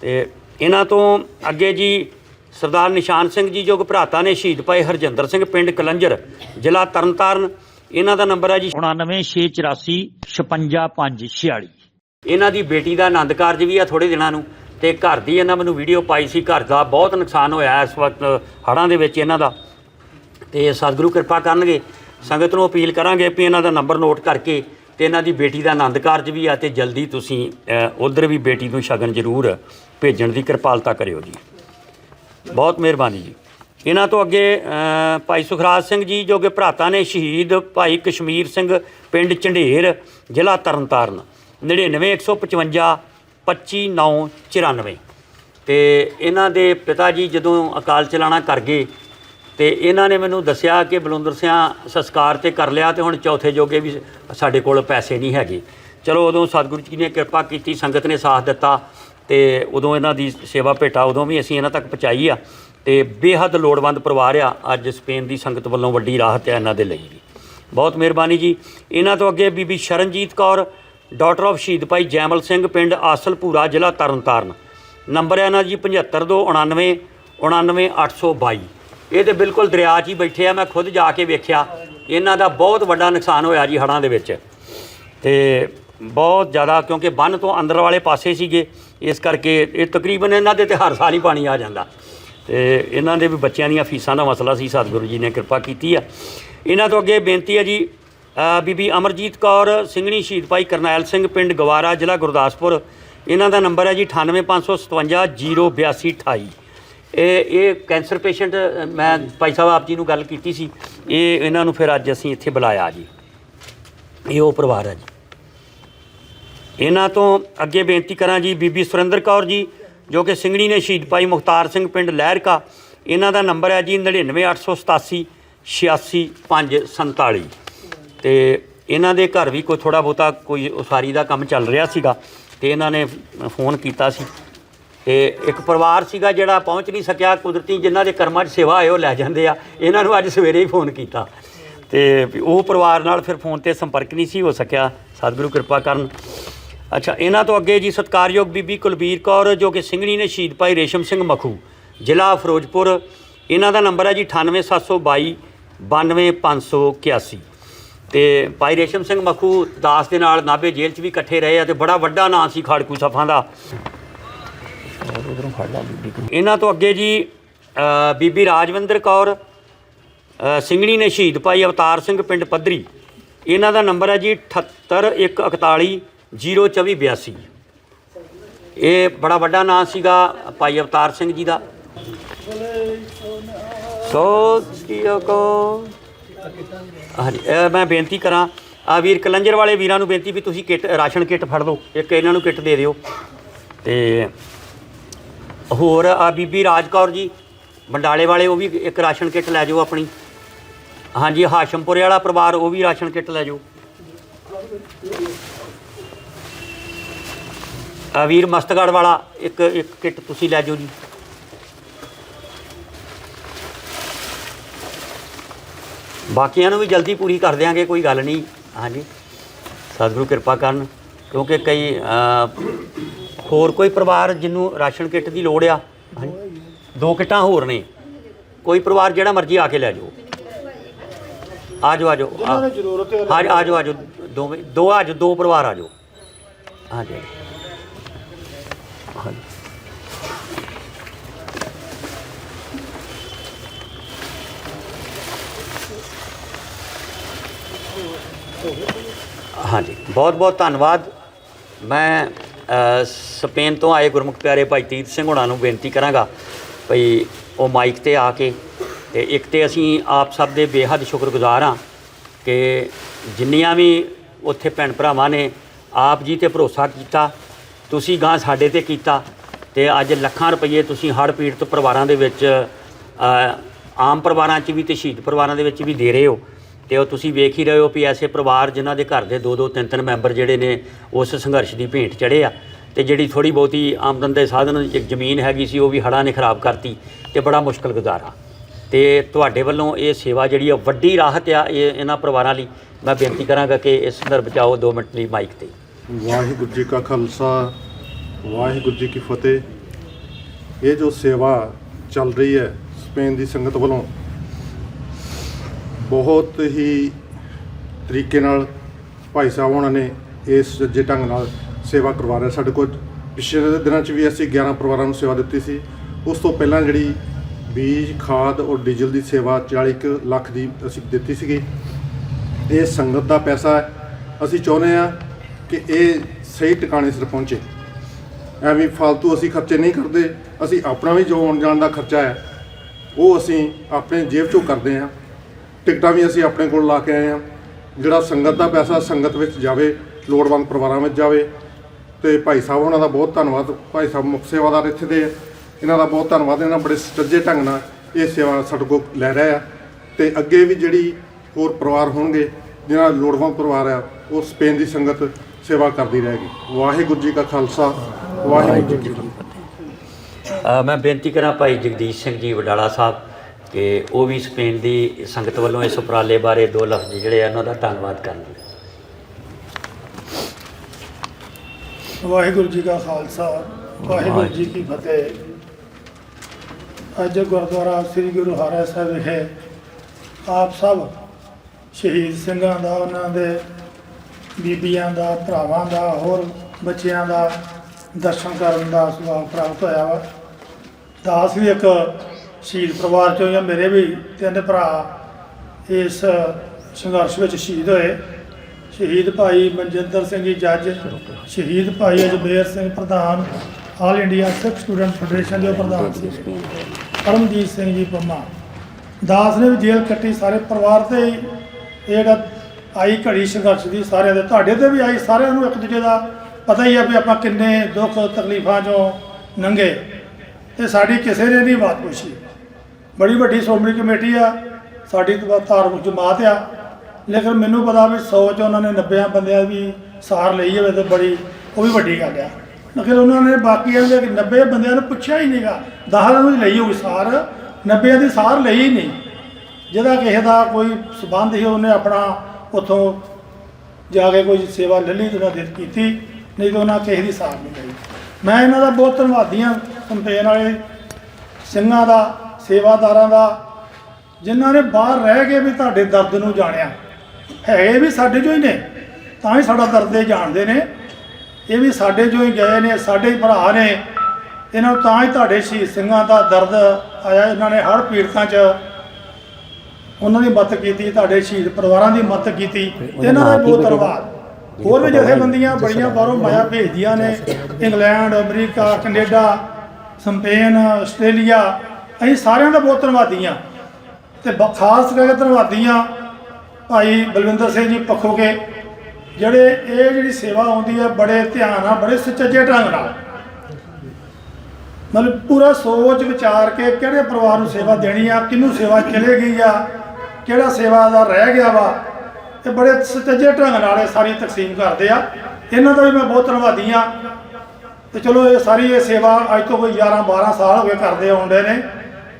ਤੇ ਇਹਨਾਂ ਤੋਂ ਅੱਗੇ ਜੀ ਸਰਦਾਰ ਨਿਸ਼ਾਨ ਸਿੰਘ ਜੀ ਜੋ ਭਰਾਤਾ ਨੇ ਸ਼ਹੀਦ ਭਾਈ ਹਰਜਿੰਦਰ ਸਿੰਘ ਪਿੰਡ ਕਲੰਜਰ ਜ਼ਿਲ੍ਹਾ ਤਰਨਤਾਰਨ ਇਹਨਾਂ ਦਾ ਨੰਬਰ ਹੈ ਜੀ 99484 56546 ਇਹਨਾਂ ਦੀ ਬੇਟੀ ਦਾ ਆਨੰਦ ਕਾਰਜ ਵੀ ਆ ਥੋੜੇ ਦਿਨਾਂ ਨੂੰ। ਤੇ ਘਰ ਦੀ ਇਹਨਾਂ ਮੈਨੂੰ ਵੀਡੀਓ ਪਾਈ ਸੀ, ਘਰ ਦਾ ਬਹੁਤ ਨੁਕਸਾਨ ਹੋਇਆ ਇਸ ਵਕਤ ਹੜ੍ਹਾਂ ਦੇ ਵਿੱਚ ਇਹਨਾਂ ਦਾ। ਤੇ ਸਤਿਗੁਰੂ ਕਿਰਪਾ ਕਰਨਗੇ, ਸੰਗਤ ਨੂੰ ਅਪੀਲ ਕਰਾਂਗੇ ਵੀ ਇਹਨਾਂ ਦਾ ਨੰਬਰ ਨੋਟ ਕਰਕੇ ਤੇ ਇਹਨਾਂ ਦੀ ਬੇਟੀ ਦਾ ਆਨੰਦ ਕਾਰਜ ਵੀ ਆ ਤੇ ਜਲਦੀ ਤੁਸੀਂ ਉਧਰ ਵੀ ਬੇਟੀ ਨੂੰ ਸ਼ਗਨ ਜ਼ਰੂਰ ਭੇਜਣ ਦੀ ਕਿਰਪਾਲਤਾ ਕਰਿਓ ਜੀ। ਬਹੁਤ ਮਿਹਰਬਾਨੀ ਜੀ। ਇਹਨਾਂ ਤੋਂ ਅੱਗੇ ਭਾਈ ਸੁਖਰਾਜ ਸਿੰਘ ਜੀ, ਜੋ ਕਿ ਭਰਾਤਾ ਨੇ ਸ਼ਹੀਦ ਭਾਈ ਕਸ਼ਮੀਰ ਸਿੰਘ ਪਿੰਡ ਝੰਡੇਰ, ਜ਼ਿਲ੍ਹਾ ਤਰਨਤਾਰਨ 99155 25994 ਤੇ ਇਹਨਾਂ ਦੇ ਪਿਤਾ ਜੀ ਜਦੋਂ ਅਕਾਲ ਚਲਾਣਾ ਕਰ ਗਏ, ਤੇ ਇਹਨਾਂ ਨੇ ਮੈਨੂੰ ਦੱਸਿਆ ਕਿ ਬਲਵੰਦਰ ਸਿੰਘ ਸੰਸਕਾਰ ਤੇ ਕਰ ਲਿਆ ਤੇ ਹੁਣ ਚੌਥੇ ਜੋਗੇ ਵੀ ਸਾਡੇ ਕੋਲ ਪੈਸੇ ਨਹੀਂ ਹੈਗੇ। ਚਲੋ ਉਦੋਂ ਸਤਿਗੁਰੂ ਜੀ ਨੇ ਕਿਰਪਾ ਕੀਤੀ, ਸੰਗਤ ਨੇ ਸਾਥ ਦਿੱਤਾ ਤੇ ਉਦੋਂ ਇਹਨਾਂ ਦੀ ਸੇਵਾ ਭੇਟਾ, ਉਦੋਂ ਵੀ ਅਸੀਂ ਇਹਨਾਂ ਤੱਕ ਪਹੁੰਚਾਈ ਆ ਤੇ ਬੇਹੱਦ ਲੋੜਵੰਦ ਪਰਿਵਾਰ ਆ, ਅੱਜ ਸਪੇਨ ਦੀ ਸੰਗਤ ਵੱਲੋਂ ਵੱਡੀ ਰਾਹਤ ਹੈ ਇਹਨਾਂ ਦੇ ਲਈ ਵੀ। ਬਹੁਤ ਮਿਹਰਬਾਨੀ ਜੀ। ਇਹਨਾਂ ਤੋਂ ਅੱਗੇ ਬੀਬੀ ਸ਼ਰਨਜੀਤ ਕੌਰ ਡਾਟਰ ਆਫ ਸ਼ਹੀਦ ਭਾਈ ਜੈਮਲ ਸਿੰਘ, ਪਿੰਡ ਆਸਲਪੂਰਾ, ਜ਼ਿਲ੍ਹਾ ਤਰਨਤਾਰਨ। ਨੰਬਰ ਹੈ ਇਹਨਾਂ ਜੀ 7599 99822 ਇਹ ਤੇ ਬਿਲਕੁਲ ਦਰਿਆ 'ਚ ਹੀ ਬੈਠੇ ਆ, ਮੈਂ ਖੁਦ ਜਾ ਕੇ ਵੇਖਿਆ। ਇਹਨਾਂ ਦਾ ਬਹੁਤ ਵੱਡਾ ਨੁਕਸਾਨ ਹੋਇਆ ਜੀ ਹੜ੍ਹਾਂ ਦੇ ਵਿੱਚ। ਤੇ ਬਹੁਤ ਜ਼ਿਆਦਾ, ਕਿਉਂਕਿ ਬੰਨ ਤੋਂ ਅੰਦਰ ਵਾਲੇ ਪਾਸੇ ਸੀਗੇ। ਇਸ ਕਰਕੇ ਇਹ ਤਕਰੀਬਨ ਇਹਨਾਂ ਦੇ ਤੇ ਹਰ ਸਾਲ ਹੀ ਪਾਣੀ ਆ ਜਾਂਦਾ। ਤੇ ਇਹਨਾਂ ਦੇ ਵੀ ਬੱਚਿਆਂ ਦੀਆਂ ਫੀਸਾਂ ਦਾ ਮਸਲਾ ਸੀ। ਸਤਿਗੁਰੂ ਜੀ ਨੇ ਕਿਰਪਾ ਕੀਤੀ ਆ। ਇਹਨਾਂ ਤੋਂ ਅੱਗੇ ਬੇਨਤੀ ਹੈ ਜੀ ਬੀਬੀ ਅਮਰਜੀਤ ਕੌਰ, ਸਿੰਘਣੀ ਸ਼ਹੀਦ ਭਾਈ ਕਰਨੈਲ ਸਿੰਘ, ਪਿੰਡ ਗਵਾਰਾ, ਜ਼ਿਲ੍ਹਾ ਗੁਰਦਾਸਪੁਰ। ਇਹਨਾਂ ਦਾ ਨੰਬਰ ਹੈ ਜੀ 9855508228 ਇਹ ਇਹ ਕੈਂਸਰ ਪੇਸ਼ੈਂਟ ਮੈਂ ਭਾਈ ਸਾਹਿਬ ਆਪ ਜੀ ਨੂੰ ਗੱਲ ਕੀਤੀ ਸੀ। ਇਹ, ਇਹਨਾਂ ਨੂੰ ਫਿਰ ਅੱਜ ਅਸੀਂ ਇੱਥੇ ਬੁਲਾਇਆ ਜੀ। ਇਹ ਉਹ ਪਰਿਵਾਰ ਹੈ ਜੀ। ਇਹਨਾਂ ਤੋਂ ਅੱਗੇ ਬੇਨਤੀ ਕਰਾਂ ਜੀ, ਬੀਬੀ ਸੁਰਿੰਦਰ ਕੌਰ ਜੀ, ਜੋ ਕਿ ਸਿੰਘਣੀ ਨੇ ਸ਼ਹੀਦ ਭਾਈ ਮੁਖਤਾਰ ਸਿੰਘ ਪਿੰਡ ਲਹਿਰਕਾ। ਇਹਨਾਂ ਦਾ ਨੰਬਰ ਹੈ ਜੀ 99887 86547 ਤੇ ਇਹਨਾਂ ਦੇ ਘਰ ਵੀ ਕੋਈ ਥੋੜਾ ਬਹੁਤਾ ਕੋਈ ਉਸਾਰੀ ਦਾ ਕੰਮ ਚੱਲ ਰਿਹਾ ਸੀਗਾ ਤੇ ਇਹਨਾਂ ਨੇ ਫੋਨ ਕੀਤਾ ਸੀ। ਤੇ ਇੱਕ ਪਰਿਵਾਰ ਸੀਗਾ ਜਿਹੜਾ ਪਹੁੰਚ ਨਹੀਂ ਸਕਿਆ, ਕੁਦਰਤੀ ਜਿਨ੍ਹਾਂ ਦੇ ਕਰਮਾਂ 'ਚ ਸੇਵਾ ਆਏ ਉਹ ਲੈ ਜਾਂਦੇ ਆ। ਇਹਨਾਂ ਨੂੰ ਅੱਜ ਸਵੇਰੇ ਹੀ ਫੋਨ ਕੀਤਾ। ਤੇ ਉਹ ਪਰਿਵਾਰ ਨਾਲ ਫਿਰ ਫੋਨ ਤੇ ਸੰਪਰਕ ਨਹੀਂ ਸੀ, ਹੋ ਸਕਿਆ। ਸਤਿਗੁਰੂ ਕਿਰਪਾ ਕਰਨ। ਅੱਛਾ, ਇਹਨਾਂ ਤੋਂ ਅੱਗੇ ਜੀ ਸਤਕਾਰਯੋਗ ਬੀਬੀ ਕੁਲਬੀਰ ਕੌਰ, ਜੋ ਕਿ ਸਿੰਘਣੀ ਨੇ ਸ਼ਹੀਦ ਭਾਈ ਰੇਸ਼ਮ ਸਿੰਘ ਮਖੂ, ਜ਼ਿਲ੍ਹਾ ਫਿਰੋਜ਼ਪੁਰ। ਇਹਨਾਂ ਦਾ ਨੰਬਰ ਹੈ ਜੀ 98722 92581 ਤੇ ਭਾਈ ਰੇਸ਼ਮ ਸਿੰਘ ਮੱਖੂ ਦਾਸ ਦੇ ਨਾਲ ਨਾਭੇ ਜੇਲ੍ਹ 'ਚ ਵੀ ਇਕੱਠੇ ਰਹੇ ਆ ਤੇ ਬੜਾ ਵੱਡਾ ਨਾਂ ਸੀ ਖਾੜਕੂ ਸਫਾਂ ਦਾ। ਇਹਨਾਂ ਤੋਂ ਅੱਗੇ ਜੀ ਬੀਬੀ ਰਾਜਵਿੰਦਰ ਕੌਰ ਸਿੰਘਣੀ ਨੇ ਸ਼ਹੀਦ ਭਾਈ ਅਵਤਾਰ ਸਿੰਘ ਪਿੰਡ ਪੱਧਰੀ। ਇਹਨਾਂ ਦਾ ਨੰਬਰ ਹੈ ਜੀ 78141 02482 ਇਹ ਬੜਾ ਵੱਡਾ ਨਾਂ ਸੀਗਾ ਭਾਈ ਅਵਤਾਰ ਸਿੰਘ ਜੀ ਦਾ। ਸੋ ਕੋ ਹਾਂਜੀ ਇਹ ਮੈਂ ਬੇਨਤੀ ਕਰਾਂ ਆ ਵੀਰ ਕਲੰਜਰ ਵਾਲੇ ਵੀਰਾਂ ਨੂੰ ਬੇਨਤੀ ਵੀ ਤੁਸੀਂ ਕਿੱਟ, ਰਾਸ਼ਨ ਕਿੱਟ ਫੜ ਦਿਓ ਇੱਕ ਇਹਨਾਂ ਨੂੰ ਕਿੱਟ ਦੇ ਦਿਓ। ਤੇ ਹੋਰ ਆ ਬੀਬੀ ਰਾਜ ਕੌਰ ਜੀ, ਬੰਡਾਲੇ ਵਾਲੇ, ਉਹ ਵੀ ਇੱਕ ਰਾਸ਼ਨ ਕਿੱਟ ਲੈ ਜਾਓ ਆਪਣੀ। ਹਾਂਜੀ, ਹਾਸ਼ਮਪੁਰੇ ਵਾਲਾ ਪਰਿਵਾਰ, ਉਹ ਵੀ ਰਾਸ਼ਨ ਕਿੱਟ ਲੈ ਜਾਓ। ਆ ਵੀਰ ਮਸਤਗੜ ਵਾਲਾ, ਇੱਕ ਇੱਕ ਕਿੱਟ ਤੁਸੀਂ ਲੈ ਜਾਓ ਜੀ। ਬਾਕੀਆਂ ਨੂੰ ਵੀ ਜਲਦੀ ਪੂਰੀ ਕਰ ਦਿਆਂਗੇ ਕੋਈ ਗੱਲ ਨਹੀਂ। ਹਾਂਜੀ। ਸਤਿਗੁਰੂ ਕਿਰਪਾ ਕਰਨ ਕਿਉਂਕਿ ਕਈ ਹੋਰ ਕੋਈ ਪਰਿਵਾਰ ਜਿਹਨੂੰ ਰਾਸ਼ਨ ਕਿੱਟ ਦੀ ਲੋੜ ਆ ਹਾਂਜੀ। ਦੋ ਕਿੱਟਾਂ ਹੋਰ ਨੇ। ਕੋਈ ਪਰਿਵਾਰ ਜਿਹੜਾ ਮਰਜ਼ੀ ਆ ਕੇ ਲੈ ਜਾਓ। ਆ ਜਾਓ ਆ ਜਾਓ। ਜਿਨ੍ਹਾਂ ਨੂੰ ਜ਼ਰੂਰਤ ਹੈ ਹਾਂ ਆ ਜਾਓ ਆ ਜਾਓ। ਦੋਵੇਂ ਦੋ ਆ ਜਾਓ ਦੋ ਪਰਿਵਾਰ ਆ ਜਾਓ। ਹਾਂਜੀ। ਹਾਂਜੀ। ਹਾਂਜੀ ਬਹੁਤ ਬਹੁਤ ਧੰਨਵਾਦ। ਮੈਂ ਸਪੇਨ ਤੋਂ ਆਏ ਗੁਰਮੁਖ ਪਿਆਰੇ ਭਾਈ ਤੀਰਥ ਸਿੰਘ ਹੋਣਾ ਨੂੰ ਬੇਨਤੀ ਕਰਾਂਗਾ ਭਈ ਉਹ ਮਾਈਕ ਤੇ ਆ ਕੇ ਤੇ ਇੱਕ ਤੇ ਅਸੀਂ ਆਪ ਸਭ ਦੇ ਬੇਹੱਦ ਸ਼ੁਕਰਗੁਜ਼ਾਰ ਹਾਂ ਕਿ ਜਿੰਨੀਆਂ ਵੀ ਉੱਥੇ ਭੈਣ ਭਰਾਵਾਂ ਨੇ ਆਪ ਜੀ ਤੇ ਭਰੋਸਾ ਕੀਤਾ, ਤੁਸੀਂ ਗਾਂ ਸਾਡੇ ਤੇ ਕੀਤਾ ਤੇ ਅੱਜ ਲੱਖਾਂ ਰੁਪਏ ਤੁਸੀਂ ਹੜ੍ਹ ਪੀੜਤ ਪਰਿਵਾਰਾਂ ਦੇ ਵਿੱਚ ਆਮ ਪਰਿਵਾਰਾਂ 'ਚ ਵੀ ਤੇ ਸ਼ਹੀਦ ਪਰਿਵਾਰਾਂ ਦੇ ਵਿੱਚ ਵੀ ਦੇ ਰਹੇ ਹੋ। ਤੇ ਉਹ ਤੁਸੀਂ ਵੇਖ ਹੀ ਰਹੇ ਹੋ ਵੀ ਐਸੇ ਪਰਿਵਾਰ ਜਿਨ੍ਹਾਂ ਦੇ ਘਰ ਦੇ ਦੋ ਦੋ ਤਿੰਨ ਤਿੰਨ ਮੈਂਬਰ ਜਿਹੜੇ ਨੇ, ਉਸ ਸੰਘਰਸ਼ ਦੀ ਭੇਂਟ ਚੜੇ ਆ। ਤੇ ਜਿਹੜੀ ਥੋੜੀ ਬਹੁਤੀ ਆਮਦਨ ਦੇ ਸਾਧਨ, ਇੱਕ ਜ਼ਮੀਨ ਹੈਗੀ ਸੀ, ਉਹ ਵੀ ਹੜ੍ਹਾਂ ਨੇ ਖਰਾਬ ਕਰਤੀ ਤੇ ਬੜਾ ਮੁਸ਼ਕਲ ਗੁਜ਼ਾਰਾ ਤੇ ਤੁਹਾਡੇ ਵੱਲੋਂ ਇਹ ਸੇਵਾ ਜਿਹੜੀ ਆ, ਵੱਡੀ ਰਾਹਤ ਆ ਇਹ ਇਹਨਾਂ ਪਰਿਵਾਰਾਂ ਲਈ। ਮੈਂ ਬੇਨਤੀ ਕਰਾਂਗਾ ਕਿ ਇਸ ਸੰਦਰਭ ਚ ਆਓ 2 ਮਿੰਟ ਲਈ ਮਾਈਕ ਤੇ। ਵਾਹਿਗੁਰੂ ਜੀ ਕਾ ਖਾਲਸਾ, ਵਾਹਿਗੁਰੂ ਜੀ ਕੀ ਫਤਿਹ। ਇਹ ਜੋ ਸੇਵਾ ਚੱਲ ਰਹੀ ਹੈ ਸਪੇਨ ਦੀ ਸੰਗਤ ਵੱਲੋਂ ਬਹੁਤ ਹੀ ਤਰੀਕੇ ਨਾਲ ਭਾਈ ਸਾਹਿਬ ਉਹਨਾਂ ਨੇ ਇਸ ਸੱਜੇ ਢੰਗ ਨਾਲ ਸੇਵਾ ਕਰਵਾ ਰਹੇ। ਸਾਡੇ ਕੋਲ ਪਿਛਲੇ ਦਿਨਾਂ 'ਚ ਵੀ ਅਸੀਂ 11 ਪਰਿਵਾਰਾਂ ਨੂੰ ਸੇਵਾ ਦਿੱਤੀ ਸੀ। ਉਸ ਤੋਂ ਪਹਿਲਾਂ ਜਿਹੜੀ ਬੀਜ, ਖਾਦ ਔਰ ਡੀਜ਼ਲ ਦੀ ਸੇਵਾ 40 ਕੁ ਲੱਖ ਦੀ ਅਸੀਂ ਦਿੱਤੀ ਸੀਗੀ। ਇਹ ਸੰਗਤ ਦਾ ਪੈਸਾ ਹੈ। ਅਸੀਂ ਚਾਹੁੰਦੇ ਆ ਕਿ ਇਹ ਸਹੀ ਟਿਕਾਣੇ ਸਿਰ ਪਹੁੰਚੇ। ਐਵੇਂ ਫालतू ਅਸੀਂ ਖਰਚੇ ਨਹੀਂ ਕਰਦੇ। ਅਸੀਂ ਆਪਣਾ ਵੀ ਜੋ ਆਉਣ ਜਾਣ ਦਾ ਖਰਚਾ ਹੈ, ਉਹ ਅਸੀਂ ਆਪਣੇ ਜੇਬ ਚੋਂ ਕਰਦੇ ਆ ਟਿਕਟਾਂ ਵੀ ਅਸੀਂ ਆਪਣੇ ਕੋਲ ਲਾ ਕੇ ਆਏ ਆ ਜਿਹੜਾ ਸੰਗਤ ਦਾ ਪੈਸਾ ਸੰਗਤ ਵਿੱਚ ਜਾਵੇ, ਲੋੜਵੰਦ ਪਰਿਵਾਰਾਂ ਵਿੱਚ ਜਾਵੇ, ਤੇ ਭਾਈ ਸਾਹਿਬ ਉਹਨਾਂ ਦਾ ਬਹੁਤ ਧੰਨਵਾਦ। ਭਾਈ ਸਾਹਿਬ ਮੁੱਖ ਸੇਵਾਦਾਰ ਇੱਥੇ ਦੇ ਆ। ਇਹਨਾਂ ਦਾ ਬਹੁਤ ਧੰਨਵਾਦ। ਇਹਨਾਂ ਬੜੇ ਸੱਜੇ ਢੰਗ ਨਾਲ ਇਹ ਸੇਵਾ ਸਾਡੇ ਕੋਲ ਲੈ ਰਹੇ ਆ। ਤੇ ਅੱਗੇ ਵੀ ਜਿਹੜੀ ਹੋਰ ਪਰਿਵਾਰ ਹੋਣਗੇ, ਜਿਹਨਾਂ ਲੋੜਵੰਦ ਪਰਿਵਾਰ ਆ, ਉਹ ਸਪੇਨ ਦੀ ਸੰਗਤ ਸੇਵਾ ਕਰਦੀ ਰਹੇਗੀ। ਵਾਹਿਗੁਰੂ ਜੀ ਕਾ ਖਾਲਸਾ। ਵਾਹਿਗੁਰੂ ਜੀ ਕੀ ਫਤਿਹ। ਮੈਂ ਬੇਨਤੀ ਕਰਾਂ ਭਾਈ ਜਗਦੀਸ਼ ਸਿੰਘ ਜੀ, ਵਡਾਲਾ ਸਾਹਿਬ ਕਿ ਉਹ ਵੀ ਸਪੇਨ ਦੀ ਸੰਗਤ ਵੱਲੋਂ ਇਸ ਉਪਰਾਲੇ ਬਾਰੇ ਦੋ ਲਫ਼ਜ਼ ਜਿਹੜੇ ਆ, ਉਹਨਾਂ ਦਾ ਧੰਨਵਾਦ ਕਰਨ। ਵਾਹਿਗੁਰੂ ਜੀ ਕਾ ਖਾਲਸਾ, ਵਾਹਿਗੁਰੂ ਜੀ ਕੀ ਫਤਿਹ। ਅੱਜ ਗੁਰਦੁਆਰਾ ਸ੍ਰੀ ਗੁਰੂ ਹਰਿ ਸਾਹਿਬ ਵਿਖੇ ਆਪ ਸਭ ਸ਼ਹੀਦ ਸਿੰਘਾਂ ਦਾ, ਉਹਨਾਂ ਦੇ ਬੀਬੀਆਂ ਦਾ, ਭਰਾਵਾਂ ਦਾ, ਹੋਰ ਬੱਚਿਆਂ ਦਾ ਦਰਸ਼ਨ ਕਰਨ ਦਾ ਸੁਭਾਗ ਪ੍ਰਾਪਤ ਹੋਇਆ ਵਾ। ਦਾਸ ਵੀ ਇੱਕ ਸ਼ਹੀਦ ਪਰਿਵਾਰ ਚੋਂ ਜਾਂ ਮੇਰੇ ਵੀ ਤਿੰਨ ਭਰਾ ਇਸ ਸੰਘਰਸ਼ ਵਿੱਚ ਸ਼ਹੀਦ ਹੋਏ। ਸ਼ਹੀਦ ਭਾਈ ਮਨਜਿੰਦਰ ਸਿੰਘ ਜੀ ਜੱਜ, ਸ਼ਹੀਦ ਭਾਈ ਅਜਮੇਰ ਸਿੰਘ ਪ੍ਰਧਾਨ all India Sikh student federation ਦੇ ਪ੍ਰਧਾਨ ਸੀ। ਪਰਮਜੀਤ ਸਿੰਘ ਜੀ ਪੰਮਾ। ਦਾਸ ਨੇ ਵੀ ਜੇਲ੍ਹ ਕੱਟੀ ਸਾਰੇ ਪਰਿਵਾਰ ਤੇ ਹੀ। ਇਹ ਜਿਹੜਾ ਆਈ ਘੜੀ ਸੰਘਰਸ਼ ਦੀ ਸਾਰਿਆਂ ਦੇ, ਤੁਹਾਡੇ ਤੇ ਵੀ ਆਈ, ਸਾਰਿਆਂ ਨੂੰ ਇੱਕ ਦੂਜੇ ਦਾ ਪਤਾ ਹੀ ਆ ਵੀ ਆਪਾਂ ਕਿੰਨੇ ਦੁੱਖ ਤਕਲੀਫਾਂ ਚੋਂ ਨੰਗੇ। ਤੇ ਸਾਡੀ ਕਿਸੇ ਨੇ ਨਹੀਂ ਬਾਤ ਪੁੱਛੀ। ਬੜੀ ਵੱਡੀ ਸ਼੍ਰੋਮਣੀ ਕਮੇਟੀ ਆ, ਸਾਡੀ ਧਾਰਮਿਕ ਜਮਾਤ ਆ। ਲੇਕਿਨ ਮੈਨੂੰ ਪਤਾ ਵੀ 100 ਚ ਉਹਨਾਂ ਨੇ 90 ਬੰਦਿਆਂ ਦੀ ਸਾਰ ਲਈ ਹੋਵੇ ਤੇ ਬੜੀ, ਉਹ ਵੀ ਵੱਡੀ ਗੱਲ ਆ। ਲੇਕਿਨ ਉਹਨਾਂ ਨੇ ਬਾਕੀਆਂ ਦੇ 90 ਬੰਦਿਆਂ ਨੂੰ ਪੁੱਛਿਆ ਹੀ ਨਹੀਂਗਾ। 10 ਨੂੰ ਲਈ ਹੋਈ ਸਾਰ 90 ਦੀ ਸਾਰ ਲਈ ਹੀ ਨਹੀਂ। ਜਿਹਦਾ ਕਿਸੇ ਦਾ ਕੋਈ ਸਬੰਧ ਸੀ, ਉਹਨੇ ਆਪਣਾ ਉਥੋਂ ਜਾ ਕੇ ਕੋਈ ਸੇਵਾ ਲੈ ਲਈ ਤੇ ਉਹਨਾਂ ਦੇ ਕੀਤੀ ਨਹੀਂ ਤਾਂ ਉਹਨਾਂ ਕਿਸੇ ਦੀ ਸਾਰ ਨਹੀਂ ਲਈ। ਮੈਂ ਇਹਨਾਂ ਦਾ ਬਹੁਤ ਧੰਨਵਾਦੀ ਹਾਂ ਕੰਪੇਨ ਵਾਲੇ ਸਿੰਘਾਂ ਦਾ ਸੇਵਾਦਾਰਾਂ ਦਾ ਜਿਨ੍ਹਾਂ ਨੇ ਬਾਹਰ ਰਹਿ ਕੇ ਵੀ ਤੁਹਾਡੇ ਦਰਦ ਨੂੰ ਜਾਣਿਆ। ਹੈਗੇ ਵੀ ਸਾਡੇ ਚੋਂ ਹੀ ਨੇ ਤਾਂ ਹੀ ਸਾਡਾ ਦਰਦ ਇਹ ਜਾਣਦੇ ਨੇ। ਇਹ ਵੀ ਸਾਡੇ ਚੋਂ ਹੀ ਗਏ ਨੇ ਸਾਡੇ ਹੀ ਭਰਾ ਨੇ। ਇਹਨਾਂ ਨੂੰ ਤਾਂ ਹੀ ਤੁਹਾਡੇ ਸ਼ਹੀਦ ਸਿੰਘਾਂ ਦਾ ਦਰਦ ਆਇਆ ਇਹਨਾਂ ਨੇ ਹੜ ਪੀੜਤਾਂ 'ਚ ਉਹਨਾਂ ਦੀ ਮਦਦ ਕੀਤੀ ਤੁਹਾਡੇ ਸ਼ਹੀਦ ਪਰਿਵਾਰਾਂ ਦੀ ਮਦਦ ਕੀਤੀ। ਇਹਨਾਂ ਦਾ ਬਹੁਤ ਧੰਨਵਾਦ। ਹੋਰ ਵੀ ਜਥੇਬੰਦੀਆਂ ਬੜੀਆਂ ਬਾਹਰੋਂ ਮਾਇਆ ਭੇਜਦੀਆਂ ਨੇ। England America Canada Spain, Australia, ਅਸੀਂ ਸਾਰਿਆਂ ਦਾ ਬਹੁਤ ਧੰਨਵਾਦੀ ਹਾਂ ਤੇ ਬ- ਖਾਸ ਕਰਕੇ ਧੰਨਵਾਦੀ ਹਾਂ ਭਾਈ ਬਲਵਿੰਦਰ ਸਿੰਘ ਜੀ ਪੱਖੋਗੇ ਜਿਹੜੇ ਇਹ ਜਿਹੜੀ ਸੇਵਾ ਆਉਂਦੀ ਆ ਬੜੇ ਧਿਆਨ ਨਾਲ, ਬੜੇ ਸੁਚੱਜੇ ਢੰਗ ਨਾਲ। ਮਤਲਬ ਪੂਰਾ ਸੋਚ ਵਿਚਾਰ ਕੇ ਕਿਹੜੇ ਪਰਿਵਾਰ ਨੂੰ ਸੇਵਾ ਦੇਣੀ ਆ, ਕਿਹਨੂੰ ਸੇਵਾ ਚਲੇ ਗਈ ਆ, ਕਿਹੜਾ ਸੇਵਾਦਾਰ ਰਹਿ ਗਿਆ ਵਾ ਤੇ ਬੜੇ ਸੁਚੱਜੇ ਢੰਗ ਨਾਲ ਇਹ ਸਾਰੀ ਤਕਸੀਮ ਕਰਦੇ ਆ। ਇਹਨਾਂ ਦਾ ਵੀ ਮੈਂ ਬਹੁਤ ਧੰਨਵਾਦੀ ਆ ਤੇ ਚਲੋ ਇਹ ਸਾਰੀ ਇਹ ਸੇਵਾ ਅੱਜ ਤੋਂ ਕੋਈ 11 12 ਸਾਲ ਹੋ ਗਏ ਕਰਦੇ ਆਉਂਦੇ ਨੇ।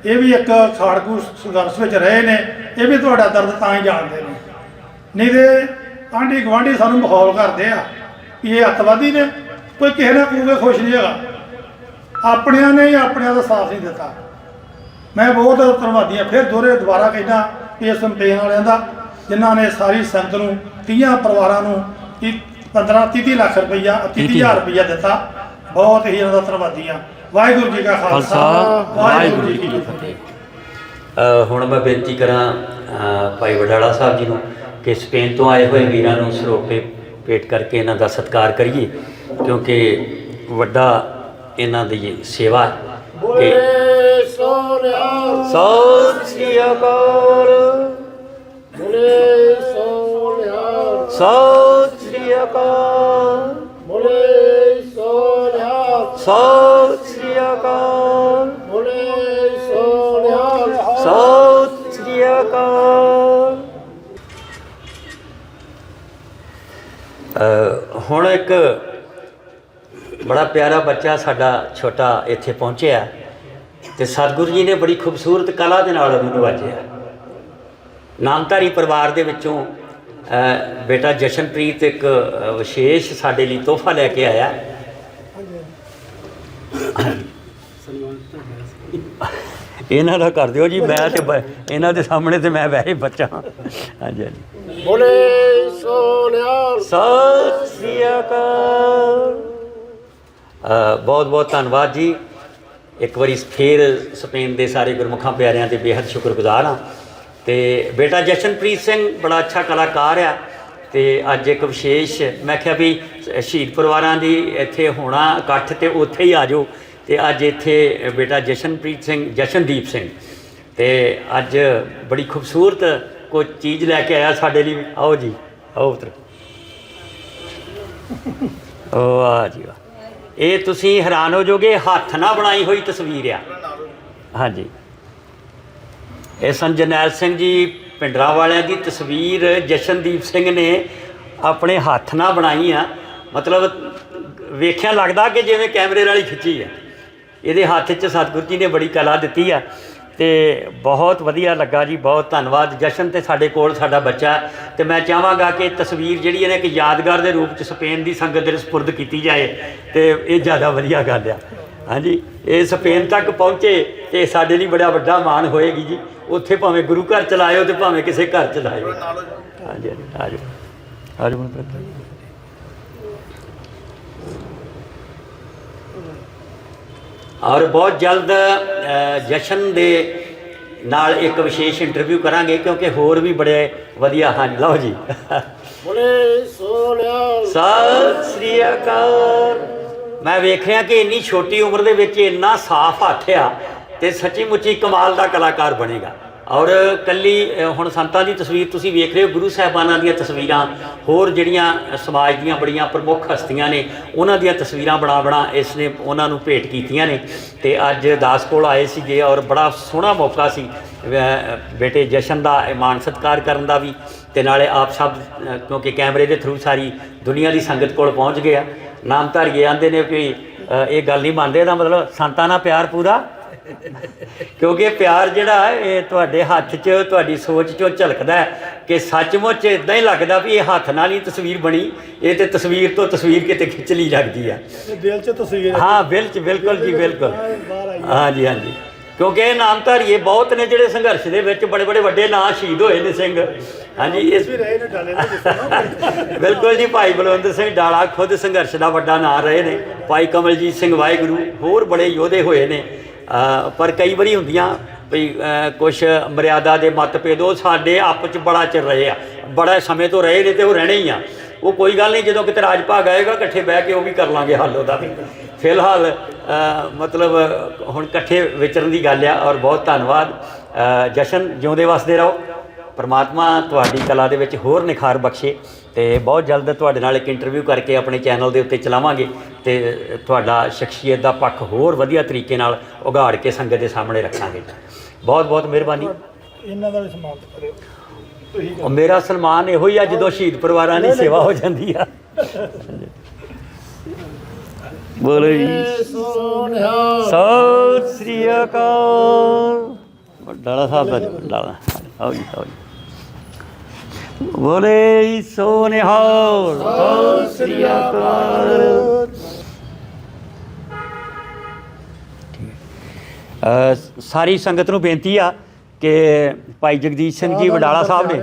ਇਹ ਵੀ ਇੱਕ ਖਾੜਕੂ ਸੰਘਰਸ਼ ਵਿੱਚ ਰਹੇ ਨੇ। ਇਹ ਵੀ ਤੁਹਾਡਾ ਦਰਦ ਤਾਂ ਹੀ ਜਾਣਦੇ ਨੇ। ਨਹੀਂ ਤੇ ਆਂਢੀ ਗੁਆਂਢੀ ਸਾਨੂੰ ਮਾਹੌਲ ਕਰਦੇ ਆ ਕਿ ਇਹ ਅੱਤਵਾਦੀ ਨੇ। ਕੋਈ ਕਿਸੇ ਨਾਲ ਕੂਗੇ ਖੁਸ਼ ਨਹੀਂ ਹੈਗਾ। ਆਪਣਿਆਂ ਨੇ ਹੀ ਆਪਣਿਆਂ ਦਾ ਸਾਥ ਨਹੀਂ ਦਿੱਤਾ। ਮੈਂ ਬਹੁਤ ਧੰਨਵਾਦੀ ਹਾਂ। ਫਿਰ ਦੋਰੇ ਦੁਬਾਰਾ ਕਹਿੰਦਾ ਇਸ ਕੰਪੇਨ ਵਾਲਿਆਂ ਦਾ ਜਿਨ੍ਹਾਂ ਨੇ ਸਾਰੀ ਸੰਗਤ ਨੂੰ 30 ਪਰਿਵਾਰਾਂ ਨੂੰ 15 30 ਲੱਖ ਰੁਪਈਆ 30000 ਰੁਪਈਆ ਦਿੱਤਾ। ਬਹੁਤ ਹੀ ਇਹਨਾਂ ਦਾ ਧੰਨਵਾਦੀ ਵਾਹਿਗੁਰੂ ਜੀ ਕਾ ਖਾਲਸਾ। ਵਾਹਿਗੁਰੂ ਜੀ ਕੀ ਫਤਿਹ। ਹੁਣ ਮੈਂ ਬੇਨਤੀ ਕਰਾਂ ਭਾਈ ਵਡਾਲਾ ਸਾਹਿਬ ਜੀ ਨੂੰ ਕਿ ਸਪੇਨ ਤੋਂ ਆਏ ਹੋਏ ਵੀਰਾਂ ਨੂੰ ਸਰੋਪੇ ਭੇਟ ਕਰਕੇ ਇਹਨਾਂ ਦਾ ਸਤਿਕਾਰ ਕਰੀਏ ਕਿਉਂਕਿ ਵੱਡਾ ਇਹਨਾਂ ਦੀ ਸੇਵਾ ਹੈ ਕਿ ਸ੍ਰੀ ਅਕਾਲ। ਸਤਿ ਸ੍ਰੀ ਅਕਾਲ। ਬੋਲੇ ਹੁਣ ਇੱਕ ਬੜਾ ਪਿਆਰਾ ਬੱਚਾ ਸਾਡਾ ਛੋਟਾ ਇੱਥੇ ਪਹੁੰਚਿਆ ਤੇ ਸਤਿਗੁਰੂ ਜੀ ਨੇ ਬੜੀ ਖੂਬਸੂਰਤ ਕਲਾ ਦੇ ਨਾਲ ਉਹਨੂੰ ਵਾਜਿਆ ਨਾਮਧਾਰੀ ਪਰਿਵਾਰ ਦੇ ਵਿੱਚੋਂ ਬੇਟਾ ਜਸ਼ਨਪ੍ਰੀਤ ਇੱਕ ਵਿਸ਼ੇਸ਼ ਸਾਡੇ ਲਈ ਤੋਹਫਾ ਲੈ ਕੇ ਆਇਆ। ਇਹਨਾਂ ਦਾ ਕਰ ਦਿਓ ਜੀ ਮੈਂ ਤੇ ਬ- ਇਹਨਾਂ ਦੇ ਸਾਹਮਣੇ ਤੇ ਮੈਂ ਵੈਸੇ ਬੱਚਾ ਹਾਂ। ਹਾਂਜੀ ਹਾਂਜੀ। ਬੋਲੇ ਸੋਨਿਆ ਸਤਿ ਸ੍ਰੀ ਅਕਾਲ। ਬਹੁਤ ਬਹੁਤ ਧੰਨਵਾਦ ਜੀ। ਇੱਕ ਵਾਰੀ ਫੇਰ ਸਪੇਨ ਦੇ ਸਾਰੇ ਗੁਰਮੁਖਾਂ ਪਿਆਰਿਆਂ ਤੇ ਬੇहद ਸ਼ੁਕਰਗੁਜ਼ਾਰ ਹਾਂ। ਤੇ ਬੇਟਾ ਜਸ਼ਨਪ੍ਰੀਤ ਸਿੰਘ ਬੜਾ ਅੱਛਾ ਕਲਾਕਾਰ ਆ ਤੇ ਅੱਜ ਇੱਕ ਵਿਸ਼ੇਸ਼ ਮੈਂ ਕਿਹਾ ਵੀ ਸ਼ਹੀਦ ਪਰਿਵਾਰਾਂ ਦੀ ਇੱਥੇ ਹੋਣਾ ਇਕੱਠ ਤੇ ਉੱਥੇ ਹੀ ਆ ਜਾਓ। ਤੇ ਅੱਜ ਇੱਥੇ ਬੇਟਾ ਜਸ਼ਨਪ੍ਰੀਤ ਸਿੰਘ, ਜਸ਼ਨਦੀਪ ਸਿੰਘ। ਤੇ ਅੱਜ ਬੜੀ ਖੂਬਸੂਰਤ ਕੋਈ ਚੀਜ਼ ਲੈ ਕੇ ਆਇਆ ਸਾਡੇ ਲਈ। ਆਓ ਜੀ, ਆਓ ਪੁੱਤਰ। ਵਾਹ ਜੀ ਵਾਹ। ਇਹ ਤੁਸੀਂ ਹੈਰਾਨ ਹੋ ਜਾਓਗੇ, ਹੱਥ ਨਾਲ ਬਣਾਈ ਹੋਈ ਤਸਵੀਰ ਆ। ਹਾਂਜੀ। ਇਹ ਸਨ ਜਰਨੈਲ ਸਿੰਘ ਜੀ ਪਿੰਡਰਾ ਵਾਲਿਆਂ ਦੀ ਤਸਵੀਰ। ਜਸ਼ਨਦੀਪ ਸਿੰਘ ਨੇ ਆਪਣੇ ਹੱਥ ਨਾਲ ਬਣਾਈ ਆ। ਮਤਲਬ ਵੇਖਿਆ ਲੱਗਦਾ ਕਿ ਜਿਵੇਂ ਕੈਮਰੇ ਨਾਲ ਹੀ ਖਿੱਚੀ ਆ। ਇਹਦੇ ਹੱਥ 'ਚ ਸਤਿਗੁਰੂ ਜੀ ਨੇ ਬੜੀ ਕਲਾ ਦਿੱਤੀ ਆ ਤੇ ਬਹੁਤ ਵਧੀਆ ਲੱਗਾ ਜੀ, ਬਹੁਤ ਧੰਨਵਾਦ। ਜਸ਼ਨ ਤੇ ਸਾਡੇ ਕੋਲ ਸਾਡਾ ਬੱਚਾ ਹੈ ਤੇ ਮੈਂ ਚਾਹਾਂਗਾ ਕਿ ਤਸਵੀਰ ਜਿਹੜੀ ਇਹਨੇ ਇੱਕ ਯਾਦਗਾਰ ਦੇ ਰੂਪ 'ਚ ਸਪੇਨ ਦੀ ਸੰਗਤ ਦੇ ਸਪੁਰਦ ਕੀਤੀ ਜਾਏ ਤੇ ਇਹ ਜ਼ਿਆਦਾ ਵਧੀਆ ਗੱਲ ਆ। ਹਾਂਜੀ, ਇਹ ਸਪੇਨ ਤੱਕ ਪਹੁੰਚੇ ਤੇ ਸਾਡੇ ਲਈ ਬੜਾ ਵੱਡਾ ਮਾਣ ਹੋਏਗੀ ਜੀ। ਉੱਥੇ ਭਾਵੇਂ ਗੁਰੂ ਘਰ ਚਲਾਇਓ ਤੇ ਭਾਵੇਂ ਕਿਸੇ ਘਰ ਚਲਾਇਓ ਹਾਂਜੀ ਹਾਂਜੀ ਆਜੋ ਆਜੋ ਮਨਪ੍ਰੀਤ ਔਰ ਬਹੁਤ ਜਲਦ ਜਸ਼ਨ ਦੇ ਨਾਲ ਇੱਕ ਵਿਸ਼ੇਸ਼ ਇੰਟਰਵਿਊ ਕਰਾਂਗੇ ਕਿਉਂਕਿ ਹੋਰ ਵੀ ਬੜੇ ਵਧੀਆ ਹਨ। ਲਓ ਜੀ। ਬੋਲੇ ਸੋਨਿਆ ਸਤਿ ਸ੍ਰੀ ਅਕਾਲ। ਮੈਂ ਵੇਖ ਰਿਹਾ ਕਿ ਇੰਨੀ ਛੋਟੀ ਉਮਰ ਦੇ ਵਿੱਚ ਇੰਨਾ ਸਾਫ਼ ਹੱਥ ਆ ਤੇ ਸੱਚੀ ਮੁੱਚੀ ਕਮਾਲ ਦਾ ਕਲਾਕਾਰ ਬਣੇਗਾ। ਔਰ ਕੱਲੀ ਹੁਣ ਸੰਤਾਂ ਦੀ ਤਸਵੀਰ ਤੁਸੀਂ ਵੇਖ ਰਹੇ ਹੋ, ਗੁਰੂ ਸਾਹਿਬਾਨਾਂ ਦੀਆਂ ਤਸਵੀਰਾਂ, ਹੋਰ ਜਿਹੜੀਆਂ ਸਮਾਜ ਦੀਆਂ ਬੜੀਆਂ ਪ੍ਰਮੁੱਖ ਹਸਤੀਆਂ ਨੇ, ਉਹਨਾਂ ਦੀਆਂ ਤਸਵੀਰਾਂ ਬਣਾ ਬਣਾ ਇਸ ਨੇ ਉਹਨਾਂ ਨੂੰ ਭੇਟ ਕੀਤੀਆਂ ਨੇ। ਤੇ ਅੱਜ ਦਾਸ ਕੋਲ ਆਏ ਸੀਗੇ ਔਰ ਬੜਾ ਸੋਹਣਾ ਮੌਕਾ ਸੀ ਬੇਟੇ ਜਸ਼ਨ ਦਾ ਇਹ ਮਾਣ ਸਤਿਕਾਰ ਕਰਨ ਦਾ ਵੀ, ਤੇ ਨਾਲੇ ਆਪ ਸਭ ਕਿਉਂਕਿ ਕੈਮਰੇ ਦੇ ਥਰੂ ਸਾਰੀ ਦੁਨੀਆ ਦੀ ਸੰਗਤ ਕੋਲ ਪਹੁੰਚ ਗਿਆ। ਨਾਮ ਧਾਰੀਏ ਆਂਦੇ ਨੇ ਕਿ ਇਹ ਗੱਲ ਨਹੀਂ ਮੰਨਦੇ, ਇਹਦਾ ਮਤਲਬ ਸੰਤਾਂ ਨਾਲ ਪਿਆਰ ਪੂਰਾ ਕਿਉਂਕਿ ਪਿਆਰ ਜਿਹੜਾ ਹੈ, ਇਹ ਤੁਹਾਡੇ ਹੱਥ 'ਚ ਤੁਹਾਡੀ ਸੋਚ 'ਚੋਂ ਝਲਕਦਾ ਹੈ ਕਿ ਸੱਚਮੁੱਚ ਇਦਾਂ ਹੀ ਲੱਗਦਾ ਵੀ ਇਹ ਹੱਥ ਨਾਲ ਹੀ ਤਸਵੀਰ ਬਣੀ ਇਹ ਤੇ ਤਸਵੀਰ ਤੋਂ ਤਸਵੀਰ ਕਿਤੇ ਖਿੱਚ ਲਈ ਲੱਗਦੀ ਆ ਇਹ ਦਿਲ 'ਚ ਤਸਵੀਰ ਹੈ। ਹਾਂ ਬਿਲਕੁਲ ਬਿਲਕੁਲ ਜੀ ਬਿਲਕੁਲ। ਹਾਂਜੀ ਹਾਂਜੀ। ਕਿਉਂਕਿ ਇਹ ਨਾਮਧਾਰੀਏ ਬਹੁਤ ਨੇ ਜਿਹੜੇ ਸੰਘਰਸ਼ ਦੇ ਵਿੱਚ ਬੜੇ ਬੜੇ ਵੱਡੇ ਨਾਂ ਸ਼ਹੀਦ ਹੋਏ ਨੇ ਸਿੰਘ। ਹਾਂਜੀ ਇਸ ਵੀ ਰਹੇ ਨੇ ਡਾਲੇ ਨੇ ਬਿਲਕੁਲ ਜੀ ਭਾਈ ਬਲਵੰਤ ਸਿੰਘ ਡਾਲਾ ਖੁਦ ਸੰਘਰਸ਼ ਦਾ ਵੱਡਾ ਨਾਂ ਰਹੇ ਨੇ। ਭਾਈ ਕਮਲਜੀਤ ਸਿੰਘ ਵਾਹਿਗੁਰੂ ਹੋਰ ਬੜੇ ਯੋਧੇ ਹੋਏ ਨੇ। ਪਰ ਕਈ ਵਾਰੀ ਹੁੰਦੀਆਂ ਵੀ ਕੁਝ ਮਰਿਆਦਾ ਦੇ ਮਤਭੇਦ, ਉਹ ਸਾਡੇ ਆਪ ਚ ਬੜਾ ਚਿਰ ਰਹੇ ਆ। ਬੜਾ ਸਮੇਂ ਤੋਂ ਰਹੇ ਨੇ ਤੇ ਉਹ ਰਹਿਣੇ ਹੀ ਆ। ਉਹ ਕੋਈ ਗੱਲ ਨਹੀਂ, ਜਦੋਂ ਕਿਤੇ ਰਾਜ ਭਾਗ ਆਏਗਾ, ਇਕੱਠੇ ਬਹਿ ਕੇ ਉਹ ਵੀ ਕਰ ਲਾਂਗੇ ਹੱਲ ਉਹਦਾ ਵੀ। ਫਿਲਹਾਲ ਮਤਲਬ, ਹੁਣ ਇਕੱਠੇ ਵਿਚਰਨ ਦੀ ਗੱਲ ਆ, ਔਰ ਬਹੁਤ ਧੰਨਵਾਦ। ਜਸ਼ਨ, ਜਿਉਂਦੇ ਵਸਦੇ ਰਹੋ। ਪਰਮਾਤਮਾ ਤੁਹਾਡੀ ਕਲਾ ਦੇ ਵਿੱਚ ਹੋਰ ਨਿਖਾਰ ਬਖਸ਼ੇ ਤੇ ਬਹੁਤ ਜਲਦ ਤੁਹਾਡੇ ਨਾਲ ਇੱਕ ਇੰਟਰਵਿਊ ਕਰਕੇ ਆਪਣੇ ਚੈਨਲ ਦੇ ਉੱਤੇ ਚਲਾਵਾਂਗੇ ਤੇ ਤੁਹਾਡਾ ਸ਼ਖਸੀਅਤ ਦਾ ਪੱਖ ਹੋਰ ਵਧੀਆ ਤਰੀਕੇ ਨਾਲ ਉਘਾੜ ਕੇ ਸੰਗਤ ਦੇ ਸਾਹਮਣੇ ਰੱਖਾਂਗੇ। ਬਹੁਤ ਬਹੁਤ ਮਿਹਰਬਾਨੀ। ਇਹਨਾਂ ਦਾ ਵੀ ਸਨਮਾਨ ਕਰਿਓ। ਤੁਸੀਂ ਮੇਰਾ ਸਨਮਾਨ ਇਹੋ ਹੀ ਆ ਜਦੋਂ ਸ਼ਹੀਦ ਪਰਿਵਾਰਾਂ ਦੀ ਸੇਵਾ ਹੋ ਜਾਂਦੀ ਆ। ਬੋਲੋ ਜੀ। ਸੋਨਿਆ ਸਤਿ ਸ੍ਰੀ ਅਕਾਲ। ਡਾਲਾ ਸਾਹਿਬ ਦਾ ਡਾਲਾ ਆਓ ਜੀ ਆਓ ਜੀ। ਬੋਲੇ ਸੋ ਨਿਹਾਲ। ਸਤਿ ਸ੍ਰੀ ਅਕਾਲ ਸਾਰੀ ਸੰਗਤ ਨੂੰ ਬੇਨਤੀ ਆ ਕਿ ਭਾਈ ਜਗਦੀਸ਼ ਸਿੰਘ ਜੀ ਵਡਾਲਾ ਸਾਹਿਬ ਨੇ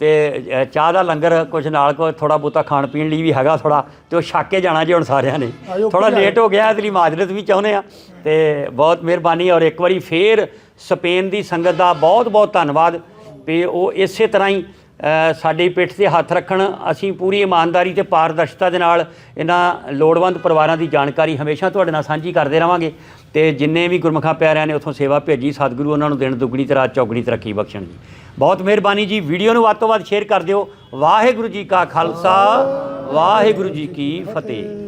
ਤੇ ਚਾਹ ਦਾ ਲੰਗਰ ਕੁਝ ਨਾਲ ਕੋ ਥੋੜਾ ਬੋਤਾ ਖਾਣ ਪੀਣ ਲਈ ਵੀ ਹੈਗਾ ਥੋੜਾ ਤੇ ਉਹ ਛੱਕ ਕੇ ਜਾਣਾ ਜੀ ਹੁਣ ਸਾਰਿਆਂ ਨੇ। ਥੋੜਾ ਲੇਟ ਹੋ? ਗਿਆ ਇਹਦੇ ਲਈ ਮਾਜਰਤ ਵੀ ਚਾਹੁੰਦੇ ਆ ਤੇ ਬਹੁਤ ਮਿਹਰਬਾਨੀ ਔਰ ਇੱਕ ਵਾਰੀ ਫੇਰ ਸਪੇਨ ਦੀ ਸੰਗਤ ਦਾ ਬਹੁਤ ਬਹੁਤ ਧੰਨਵਾਦ ਵੀ ਉਹ ਇਸੇ ਤਰ੍ਹਾਂ ਹੀ ਸਾਡੀ ਪਿੱਠ ਤੇ ਹੱਥ ਰੱਖਣ, ਅਸੀਂ ਪੂਰੀ ਇਮਾਨਦਾਰੀ ਤੇ ਪਾਰਦਰਸ਼ਤਾ ਦੇ ਨਾਲ ਇਹਨਾਂ ਲੋੜਵੰਦ ਪਰਿਵਾਰਾਂ ਦੀ ਜਾਣਕਾਰੀ ਹਮੇਸ਼ਾ ਤੁਹਾਡੇ ਨਾਲ ਸਾਂਝੀ ਕਰਦੇ ਰਵਾਂਗੇ। ਤੇ ਜਿੰਨੇ ਵੀ ਗੁਰਮਖਾ ਪਿਆਰਿਆਂ ਨੇ ਉੱਥੋਂ ਸੇਵਾ ਭੇਜੀ, ਸਤਿਗੁਰੂ ਉਹਨਾਂ ਨੂੰ ਦਿਨ ਦੁੱਗਣੀ ਤੇ ਰਾਤ ਚੌਗਣੀ ਤਰੱਕੀ ਬਖਸ਼ਣ ਜੀ। ਬਹੁਤ ਮਿਹਰਬਾਨੀ ਜੀ। ਵੀਡੀਓ ਨੂੰ ਵੱਧ ਤੋਂ ਵੱਧ ਸ਼ੇਅਰ ਕਰ ਦਿਓ। ਵਾਹਿਗੁਰੂ ਜੀ ਕਾ ਖਾਲਸਾ, ਵਾਹਿਗੁਰੂ ਜੀ ਕੀ ਫਤਿਹ।